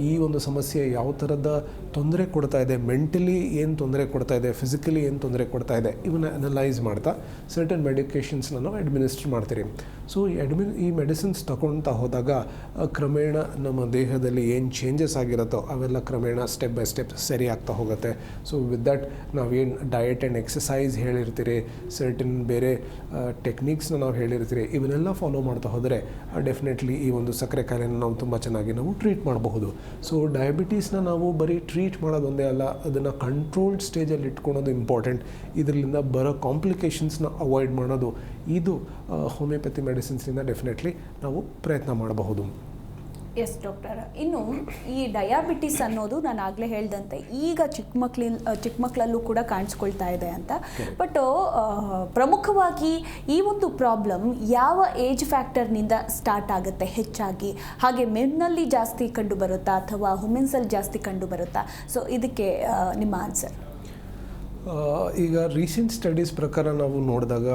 ಈ ಒಂದು ಸಮಸ್ಯೆ ಯಾವ ಥರದ ತೊಂದರೆ ಕೊಡ್ತಾ ಇದೆ? ಮೆಂಟಲಿ ಏನು ತೊಂದರೆ ಕೊಡ್ತಾ ಇದೆ? ಫಿಸಿಕಲಿ ಏನು ತೊಂದರೆ ಕೊಡ್ತಾ ಇದೆ? ಇವನ್ನ ಅನಲೈಸ್ ಮಾಡ್ತಾ ಸರ್ಟನ್ ಮೆಡಿಕೇಷನ್ಸ್ನ ನಾವು ಅಡ್ಮಿನಿಸ್ಟ್ರ್ ಮಾಡ್ತೀರಿ. ಸೊ ಈ ಅಡ್ಮಿನ್ ಈ ಮೆಡಿಸಿನ್ಸ್ ತಗೊಳ್ತಾ ಹೋದಾಗ ಕ್ರಮೇಣ ನಮ್ಮ ದೇಹದಲ್ಲಿ ಏನು ಚೇಂಜಸ್ ಆಗಿರುತ್ತೋ, ಅವೆಲ್ಲ ಕ್ರಮೇಣ ಸ್ಟೆಪ್ ಬೈ ಸ್ಟೆಪ್ ಸರಿ ಆಗ್ತಾ ಹೋಗುತ್ತೆ. ಸೊ ವಿತ್ ದಟ್ ನಾವೇನು ಡಯಟ್ ಆ್ಯಂಡ್ ಎಕ್ಸಸೈಸ್ ಹೇಳಿರ್ತೀರಿ ಸರ್ಟನ್ ಬೇರೆ ಟೆಕ್ನಿಕ್ಸ್ನ ನಾವು ಹೇಳಿರ್ತೀರಿ, ಇವನ್ನೆಲ್ಲ ಫಾಲೋ ಮಾಡ್ತಾ ಹೋದರೆ ಡೆಫಿನೆಟ್ಲಿ ಈ ಒಂದು ಸಕ್ಕರೆ ಕಾಯಿಲೆನ ನಾವು ತುಂಬ ಚೆನ್ನಾಗಿ ನಾವು ಟ್ರೀಟ್ ಮಾಡಬಹುದು. ಸೊ ಡಯಾಬಿಟೀಸ್ನ ನಾವು ಬರೀ ಟ್ರೀಟ್ ಮಾಡೋದೊಂದೇ ಅಲ್ಲ, ಅದನ್ನು ಕಂಟ್ರೋಲ್ಡ್ ಸ್ಟೇಜಲ್ಲಿ ಇಟ್ಕೊಳೋದು ಇಂಪಾರ್ಟೆಂಟ್ ಇದರಿಂದ ಬರೋ ಕಾಂಪ್ಲಿಕೇಶನ್ಸ್ನ ಅವಾಯ್ಡ್ ಮಾಡೋದು, ಇದು ಹೋಮಿಯೋಪತಿ ಮೆಡಿಸಿನ್ಸ್ನಿಂದ ಡೆಫಿನೆಟ್ಲಿ ನಾವು ಪ್ರಯತ್ನ ಮಾಡಬಹುದು. ಎಸ್ ಡಾಕ್ಟರ್ ಇನ್ನು ಈ ಡಯಾಬಿಟಿಸ್ ಅನ್ನೋದು ನಾನು ಆಗಲೇ ಹೇಳ್ದಂತೆ ಈಗ ಚಿಕ್ಕ ಮಕ್ಳಿನ ಚಿಕ್ಕ ಮಕ್ಕಳಲ್ಲೂ ಕೂಡ ಕಾಣಿಸ್ಕೊಳ್ತಾ ಇದೆ ಅಂತ. ಬಟ್ ಪ್ರಮುಖವಾಗಿ ಈ ಒಂದು ಪ್ರಾಬ್ಲಮ್ ಯಾವ ಏಜ್ ಫ್ಯಾಕ್ಟರ್ನಿಂದ ಸ್ಟಾರ್ಟ್ ಆಗುತ್ತೆ ಹೆಚ್ಚಾಗಿ? ಹಾಗೆ ಮೆನ್ನಲ್ಲಿ ಜಾಸ್ತಿ ಕಂಡು ಬರುತ್ತಾ ಅಥವಾ ವುಮೆನ್ಸಲ್ಲಿ ಜಾಸ್ತಿ ಕಂಡು ಬರುತ್ತಾ? ಸೊ ಇದಕ್ಕೆ ನಿಮ್ಮ ಆನ್ಸರ್ ಈಗ ರೀಸೆಂಟ್ ಸ್ಟಡೀಸ್ ಪ್ರಕಾರ ನಾವು ನೋಡಿದಾಗ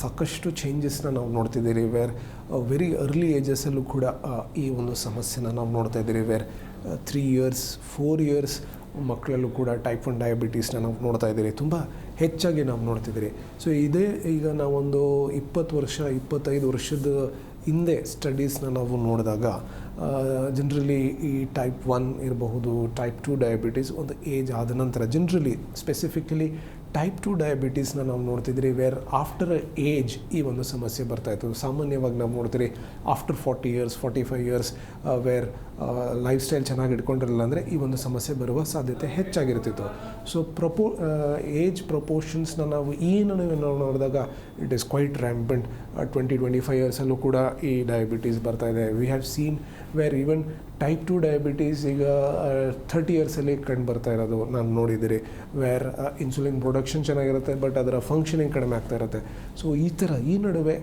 ಸಾಕಷ್ಟು ಚೇಂಜಸ್ನ ನಾವು ನೋಡ್ತಿದ್ದೀರಿ ವೇರ್ ವೆರಿ ಅರ್ಲಿ ಏಜಸ್ಸಲ್ಲೂ ಕೂಡ ಈ ಒಂದು ಸಮಸ್ಯೆನ ನಾವು ನೋಡ್ತಾ ಇದ್ದೀರಿ. Where three years four years ಮಕ್ಕಳಲ್ಲೂ ಕೂಡ ಟೈಪ್ ಒನ್ ಡಯಾಬಿಟೀಸ್ನ ನಾವು ನೋಡ್ತಾ ಇದ್ದೀರಿ. ತುಂಬ ಹೆಚ್ಚಾಗಿ ನಾವು ನೋಡ್ತಿದ್ದೀರಿ ಸೊ ಇದೇ ಈಗ ನಾವೊಂದು ಇಪ್ಪತ್ತು ವರ್ಷ, ಇಪ್ಪತ್ತೈದು ವರ್ಷದ ಹಿಂದೆ ಸ್ಟಡೀಸ್ನ ನಾವು ನೋಡಿದಾಗ ಜನ್ರಲಿ ಈ ಟೈಪ್ ಒನ್ ಇರಬಹುದು ಟೈಪ್ ಟು ಡಯಾಬಿಟೀಸ್ ಒಂದು ಏಜ್ ಆದ ನಂತರ ಜನ್ರಲಿ ಸ್ಪೆಸಿಫಿಕಲಿ ಟೈಪ್ ಟು ಡಯಾಬಿಟೀಸ್ನ ನಾವು ನೋಡ್ತಿದ್ರಿ ವೇರ್ ಆಫ್ಟರ್ ಏಜ್ ಈ ಒಂದು ಸಮಸ್ಯೆ ಬರ್ತಾಯಿತ್ತು ಸಾಮಾನ್ಯವಾಗಿ ನಾವು ನೋಡ್ತೀರಿ after forty years forty five years where lifestyle ಚೆನ್ನಾಗಿ ಇಟ್ಕೊಂಡಿರಲಿಲ್ಲ ಅಂದರೆ ಈ ಒಂದು ಸಮಸ್ಯೆ ಬರುವ ಸಾಧ್ಯತೆ ಹೆಚ್ಚಾಗಿರ್ತಿತ್ತು. ಸೊ ಪ್ರಪೋ ಏಜ್ ಪ್ರಪೋರ್ಷನ್ಸ್ನ ನಾವು ಏನು ನಾವು ನೋಡಿದಾಗ it is quite rampant twenty twenty five ಇಯರ್ಸಲ್ಲೂ ಕೂಡ ಈ ಡಯಾಬಿಟೀಸ್ ಬರ್ತಾ ಇದೆ. We have seen where even type two diabetes ಈಗ ಥರ್ಟಿ ಇಯರ್ಸಲ್ಲಿ ಕಂಡು ಬರ್ತಾ ಇರೋದು ನಾನು ನೋಡಿದ್ದೀರಿ ವೇರ್ ಇನ್ಸುಲಿನ್ ಪ್ರೊಡಕ್ಷನ್ ಚೆನ್ನಾಗಿರುತ್ತೆ ಬಟ್ ಅದರ ಫಂಕ್ಷನಿಂಗ್ ಕಡಿಮೆ ಆಗ್ತಾ ಇರುತ್ತೆ. ಸೊ ಈ ಥರ ಈ ನಡುವೆ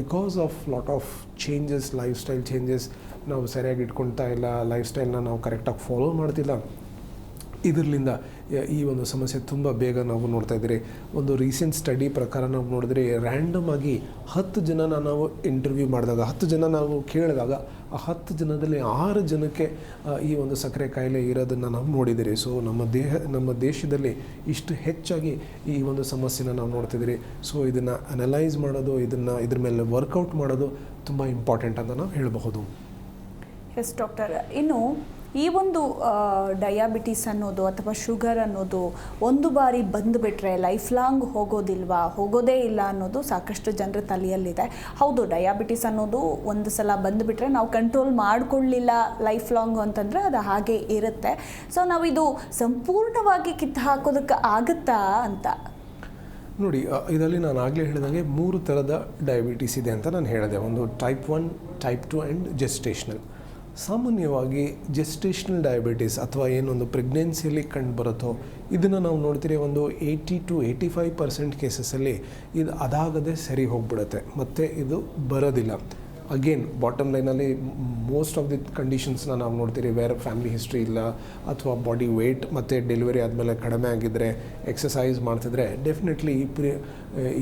because of lot of changes lifestyle changes ನಾವು ಸರಿಯಾಗಿ ಇಟ್ಕೊಳ್ತಾ ಇಲ್ಲ ಲೈಫ್ ಸ್ಟೈಲ್ನ ನಾವು ಕರೆಕ್ಟಾಗಿ ಫಾಲೋ ಮಾಡ್ತಿಲ್ಲ ಇದರಿಂದ ಈ ಒಂದು ಸಮಸ್ಯೆ ತುಂಬ ಬೇಗ ನಾವು ನೋಡ್ತಾ ಇದ್ದೀರಿ. ಒಂದು ರೀಸೆಂಟ್ ಸ್ಟಡಿ ಪ್ರಕಾರ ನಾವು ನೋಡಿದ್ರೆ ರ್ಯಾಂಡಮ್ ಆಗಿ ಹತ್ತು ಜನನ ನಾವು ಇಂಟರ್ವ್ಯೂ ಮಾಡಿದಾಗ, ಹತ್ತು ಜನ ನಾವು ಕೇಳಿದಾಗ, ಆ ಹತ್ತು ಜನದಲ್ಲಿ ಆರು ಜನಕ್ಕೆ ಈ ಒಂದು ಸಕ್ಕರೆ ಕಾಯಿಲೆ ಇರೋದನ್ನು ನಾವು ನೋಡಿದ್ದೀರಿ. ಸೊ ನಮ್ಮ ದೇಹ, ನಮ್ಮ ದೇಶದಲ್ಲಿ ಇಷ್ಟು ಹೆಚ್ಚಾಗಿ ಈ ಒಂದು ಸಮಸ್ಯೆನ ನಾವು ನೋಡ್ತಿದ್ದೀರಿ ಸೊ ಇದನ್ನು ಅನಲೈಸ್ ಮಾಡೋದು, ಇದನ್ನು ಇದ್ರ ಮೇಲೆ ವರ್ಕೌಟ್ ಮಾಡೋದು ತುಂಬ ಇಂಪಾರ್ಟೆಂಟ್ ಅಂತ ನಾವು ಹೇಳಬಹುದು. ಎಸ್ ಡಾಕ್ಟರ್ ಇನ್ನು ಈ ಒಂದು ಡಯಾಬಿಟಿಸ್ ಅನ್ನೋದು ಅಥವಾ ಶುಗರ್ ಅನ್ನೋದು ಒಂದು ಬಾರಿ ಬಂದುಬಿಟ್ರೆ ಲೈಫ್ ಲಾಂಗ್ ಹೋಗೋದಿಲ್ವಾ? ಹೋಗೋದೇ ಇಲ್ಲ ಅನ್ನೋದು ಸಾಕಷ್ಟು ಜನರ ತಲೆಯಲ್ಲಿದೆ. ಹೌದು ಡಯಾಬಿಟಿಸ್ ಅನ್ನೋದು ಒಂದು ಸಲ ಬಂದುಬಿಟ್ರೆ ನಾವು ಕಂಟ್ರೋಲ್ ಮಾಡಿಕೊಳ್ಳಿಲ್ಲ ಲೈಫ್ ಲಾಂಗ್ ಅಂತಂದರೆ ಅದು ಹಾಗೆ ಇರುತ್ತೆ. ಸೊ ನಾವು ಇದು ಸಂಪೂರ್ಣವಾಗಿ ಕಿತ್ತು ಹಾಕೋದಕ್ಕೆ ಆಗುತ್ತಾ ಅಂತ? ನೋಡಿ ಇದರಲ್ಲಿ ನಾನು ಆಗಲೇ ಹೇಳಿದಂಗೆ ಮೂರು ಥರದ ಡಯಾಬಿಟೀಸ್ ಇದೆ ಅಂತ ನಾನು ಹೇಳಿದೆ. ಒಂದು type one type two and gestational ಸಾಮಾನ್ಯವಾಗಿ ಜೆಸ್ಟೇಷನಲ್ ಡಯಾಬಿಟೀಸ್ ಅಥವಾ ಏನೊಂದು ಪ್ರೆಗ್ನೆನ್ಸಿಯಲ್ಲಿ ಕಂಡು ಬರುತ್ತೋ, ಇದನ್ನು ನಾವು ನೋಡ್ತೀರಿ ಒಂದು eighty to eighty five percent ಕೇಸಸಲ್ಲಿ ಇದು ಅದಾಗದೆ ಸರಿ ಹೋಗ್ಬಿಡುತ್ತೆ. ಮತ್ತು ಇದು ಬರೋದಿಲ್ಲ. ಅಗೇನ್ ಬಾಟಮ್ ಲೈನಲ್ಲಿ ಮೋಸ್ಟ್ ಆಫ್ ದಿ ಕಂಡೀಷನ್ಸ್ನ ನಾವು ನೋಡ್ತೀರಿ ವೇರ್ ಫ್ಯಾಮಿಲಿ ಹಿಸ್ಟ್ರಿ ಇಲ್ಲ, ಅಥವಾ ಬಾಡಿ ವೆಯ್ಟ್ ಮತ್ತು ಡೆಲಿವರಿ ಆದಮೇಲೆ ಕಡಿಮೆ ಆಗಿದ್ದರೆ ಎಕ್ಸಸೈಸ್ ಮಾಡ್ತಿದ್ರೆ ಡೆಫಿನೆಟ್ಲಿ ಈ ಪ್ರಿ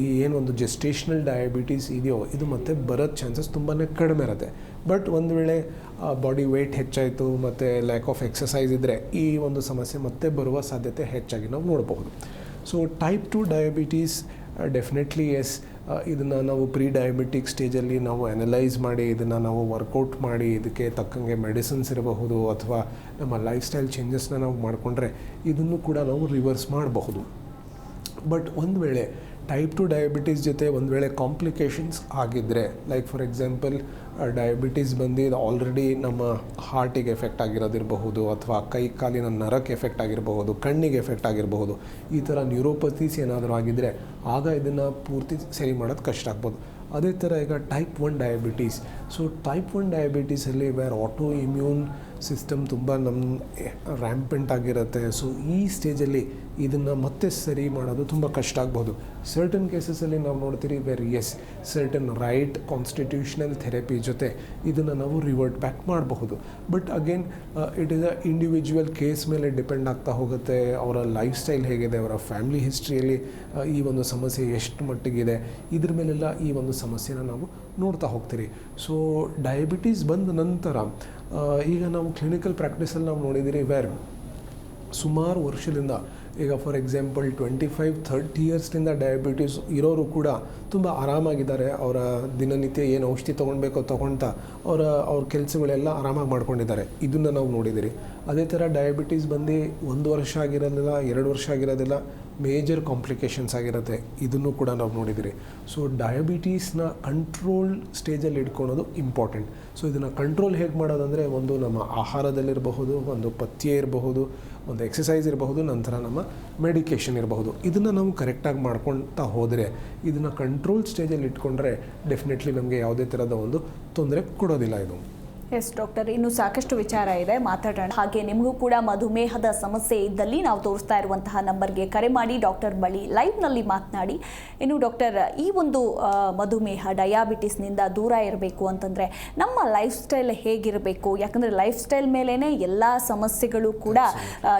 ಈ ಏನೊಂದು ಜೆಸ್ಟೇಷನಲ್ ಡಯಾಬಿಟೀಸ್ ಇದೆಯೋ, ಇದು ಮತ್ತೆ ಬರೋದು ಚಾನ್ಸಸ್ ತುಂಬಾ ಕಡಿಮೆ ಇರುತ್ತೆ. ಬಟ್ ಒಂದು ವೇಳೆ ಬಾಡಿ ವೆಯ್ಟ್ ಹೆಚ್ಚಾಯಿತು, ಮತ್ತು ಲ್ಯಾಕ್ ಆಫ್ ಎಕ್ಸಸೈಸ್ ಇದ್ದರೆ ಈ ಒಂದು ಸಮಸ್ಯೆ ಮತ್ತೆ ಬರುವ ಸಾಧ್ಯತೆ ಹೆಚ್ಚಾಗಿ ನಾವು ನೋಡಬಹುದು. So type two diabetes definitely yes ಇದನ್ನು ನಾವು ಪ್ರೀ ಡಯಾಬಿಟಿಕ್ ಸ್ಟೇಜಲ್ಲಿ ನಾವು ಅನಲೈಸ್ ಮಾಡಿ, ಇದನ್ನು ನಾವು ವರ್ಕೌಟ್ ಮಾಡಿ, ಇದಕ್ಕೆ ತಕ್ಕಂಗೆ ಮೆಡಿಸಿನ್ಸ್ ಇರಬಹುದು, ಅಥವಾ ನಮ್ಮ ಲೈಫ್ ಸ್ಟೈಲ್ ಚೇಂಜಸ್ನ ನಾವು ಮಾಡಿಕೊಂಡ್ರೆ ಇದನ್ನು ಕೂಡ ನಾವು ರಿವರ್ಸ್ ಮಾಡಬಹುದು. ಬಟ್ ಒಂದು ವೇಳೆ ಟೈಪ್ ಟು ಡಯಾಬಿಟೀಸ್ ಜೊತೆ ಒಂದು ವೇಳೆ ಕಾಂಪ್ಲಿಕೇಶನ್ಸ್ ಆಗಿದ್ದರೆ ಲೈಕ್ ಫಾರ್ ಎಕ್ಸಾಂಪಲ್ ಡಯಾಬಿಟೀಸ್ ಬಂದು ಆಲ್ರೆಡಿ ನಮ್ಮ ಹಾರ್ಟಿಗೆ ಎಫೆಕ್ಟ್ ಆಗಿರೋದಿರಬಹುದು ಅಥವಾ ಕೈ ಕಾಲಿನ ನರಕ್ಕೆ ಎಫೆಕ್ಟ್ ಆಗಿರಬಹುದು, ಕಣ್ಣಿಗೆ ಎಫೆಕ್ಟ್ ಆಗಿರಬಹುದು, ಈ ಥರ ನ್ಯೂರೋಪತೀಸ್ ಏನಾದರೂ ಆಗಿದ್ದರೆ ಆಗ ಇದನ್ನು ಪೂರ್ತಿ ಸರಿ ಮಾಡೋದು ಕಷ್ಟ ಆಗ್ಬೋದು. ಅದೇ ಥರ ಈಗ type one diabetes so type one ಡಯಾಬಿಟೀಸಲ್ಲಿ where autoimmune system ತುಂಬ ನಮ್ಮ ರ್ಯಾಂಪೆಂಟ್ ಆಗಿರುತ್ತೆ. ಸೊ ಈ ಸ್ಟೇಜಲ್ಲಿ ಇದನ್ನು ಮತ್ತೆ ಸರಿ ಮಾಡೋದು ತುಂಬ ಕಷ್ಟ ಆಗ್ಬೋದು. ಸರ್ಟನ್ ಕೇಸಸಲ್ಲಿ ನಾವು ನೋಡ್ತೀರಿ where yes certain right constitutional therapy ಜೊತೆ ಇದನ್ನು ನಾವು ರಿವರ್ಟ್ ಬ್ಯಾಕ್ ಮಾಡಬಹುದು. But again it is a individual case ಮೇಲೆ ಡಿಪೆಂಡ್ ಆಗ್ತಾ ಹೋಗುತ್ತೆ. ಅವರ ಲೈಫ್ ಸ್ಟೈಲ್ ಹೇಗಿದೆ, ಅವರ ಫ್ಯಾಮಿಲಿ ಹಿಸ್ಟ್ರಿಯಲ್ಲಿ ಈ ಒಂದು ಸಮಸ್ಯೆ ಎಷ್ಟು ಮಟ್ಟಿಗಿದೆ. ಇದ್ರ ಮೇಲೆಲ್ಲ ಈ ಒಂದು ಸಮಸ್ಯೆನ ನಾವು ನೋಡ್ತಾ ಹೋಗ್ತೀರಿ. ಸೊ ಡಯಾಬಿಟೀಸ್ ಬಂದ ನಂತರ ಈಗ ನಾವು ಕ್ಲಿನಿಕಲ್ ಪ್ರಾಕ್ಟೀಸಲ್ಲಿ ನಾವು ನೋಡಿದ್ದೀರಿ ವೇರ್ ಸುಮಾರು ವರ್ಷದಿಂದ, ಈಗ for example twenty five thirty ಇಯರ್ಸ್ನಿಂದ diabetes ಇರೋರು ಕೂಡ ತುಂಬ ಆರಾಮಾಗಿದ್ದಾರೆ. ಅವರ ದಿನನಿತ್ಯ ಏನು ಔಷಧಿ ತೊಗೊಳ್ಬೇಕೋ ತೊಗೊಳ್ತಾ ಅವರ, ಅವ್ರ ಕೆಲಸಗಳೆಲ್ಲ ಆರಾಮಾಗಿ ಮಾಡ್ಕೊಂಡಿದ್ದಾರೆ. ಇದನ್ನು ನಾವು ನೋಡಿದ್ದೀರಿ ಅದೇ ಥರ ಡಯಾಬಿಟೀಸ್ ಬಂದು ಒಂದು ವರ್ಷ ಆಗಿರೋದಿಲ್ಲ, ಎರಡು ವರ್ಷ ಆಗಿರೋದಿಲ್ಲ. ಮೇಜರ್ ಕಾಂಪ್ಲಿಕೇಶನ್ಸ್ ಆಗಿರುತ್ತೆ. ಇದನ್ನು ಕೂಡ ನಾವು ನೋಡಿದ್ದೀರಿ ಸೊ ಡಯಾಬಿಟೀಸ್ನ ಕಂಟ್ರೋಲ್ ಸ್ಟೇಜಲ್ಲಿ ಇಟ್ಕೊಳೋದು ಇಂಪಾರ್ಟೆಂಟ್ ಸೊ ಇದನ್ನು ಕಂಟ್ರೋಲ್ ಹೇಗೆ ಮಾಡೋದಂದರೆ, ಒಂದು ನಮ್ಮ ಆಹಾರದಲ್ಲಿರಬಹುದು, ಒಂದು ಪಥ್ಯ ಇರಬಹುದು, ಒಂದು ಎಕ್ಸಸೈಸ್ ಇರಬಹುದು, ನಂತರ ನಮ್ಮ ಮೆಡಿಕೇಷನ್ ಇರಬಹುದು. ಇದನ್ನು ನಾವು ಕರೆಕ್ಟಾಗಿ ಮಾಡ್ಕೊಳ್ತಾ ಹೋದರೆ, ಇದನ್ನು ಕಂಟ್ರೋಲ್ ಸ್ಟೇಜಲ್ಲಿ ಇಟ್ಕೊಂಡ್ರೆ ಡೆಫಿನೆಟ್ಲಿ ನಮಗೆ ಯಾವುದೇ ಥರದ ಒಂದು ತೊಂದರೆ ಕೊಡೋದಿಲ್ಲ ಇದು. ಎಸ್ ಡಾಕ್ಟರ್, ಇನ್ನು ಸಾಕಷ್ಟು ವಿಚಾರ ಇದೆ, ಮಾತಾಡೋಣ. ಹಾಗೆ ನಿಮಗೂ ಕೂಡ ಮಧುಮೇಹದ ಸಮಸ್ಯೆ ಇದ್ದಲ್ಲಿ ನಾವು ತೋರಿಸ್ತಾ ಇರುವಂತಹ ನಂಬರ್ಗೆ ಕರೆ ಮಾಡಿ ಡಾಕ್ಟರ್ ಬಳಿ ಲೈವ್ನಲ್ಲಿ ಮಾತನಾಡಿ. ಇನ್ನು ಡಾಕ್ಟರ್, ಈ ಒಂದು ಮಧುಮೇಹ ಡಯಾಬಿಟಿಸ್ನಿಂದ ದೂರ ಇರಬೇಕು ಅಂತಂದರೆ ನಮ್ಮ ಲೈಫ್ ಸ್ಟೈಲ್ ಹೇಗಿರಬೇಕು? ಯಾಕಂದರೆ ಲೈಫ್ ಸ್ಟೈಲ್ ಮೇಲೇ ಎಲ್ಲ ಸಮಸ್ಯೆಗಳು ಕೂಡ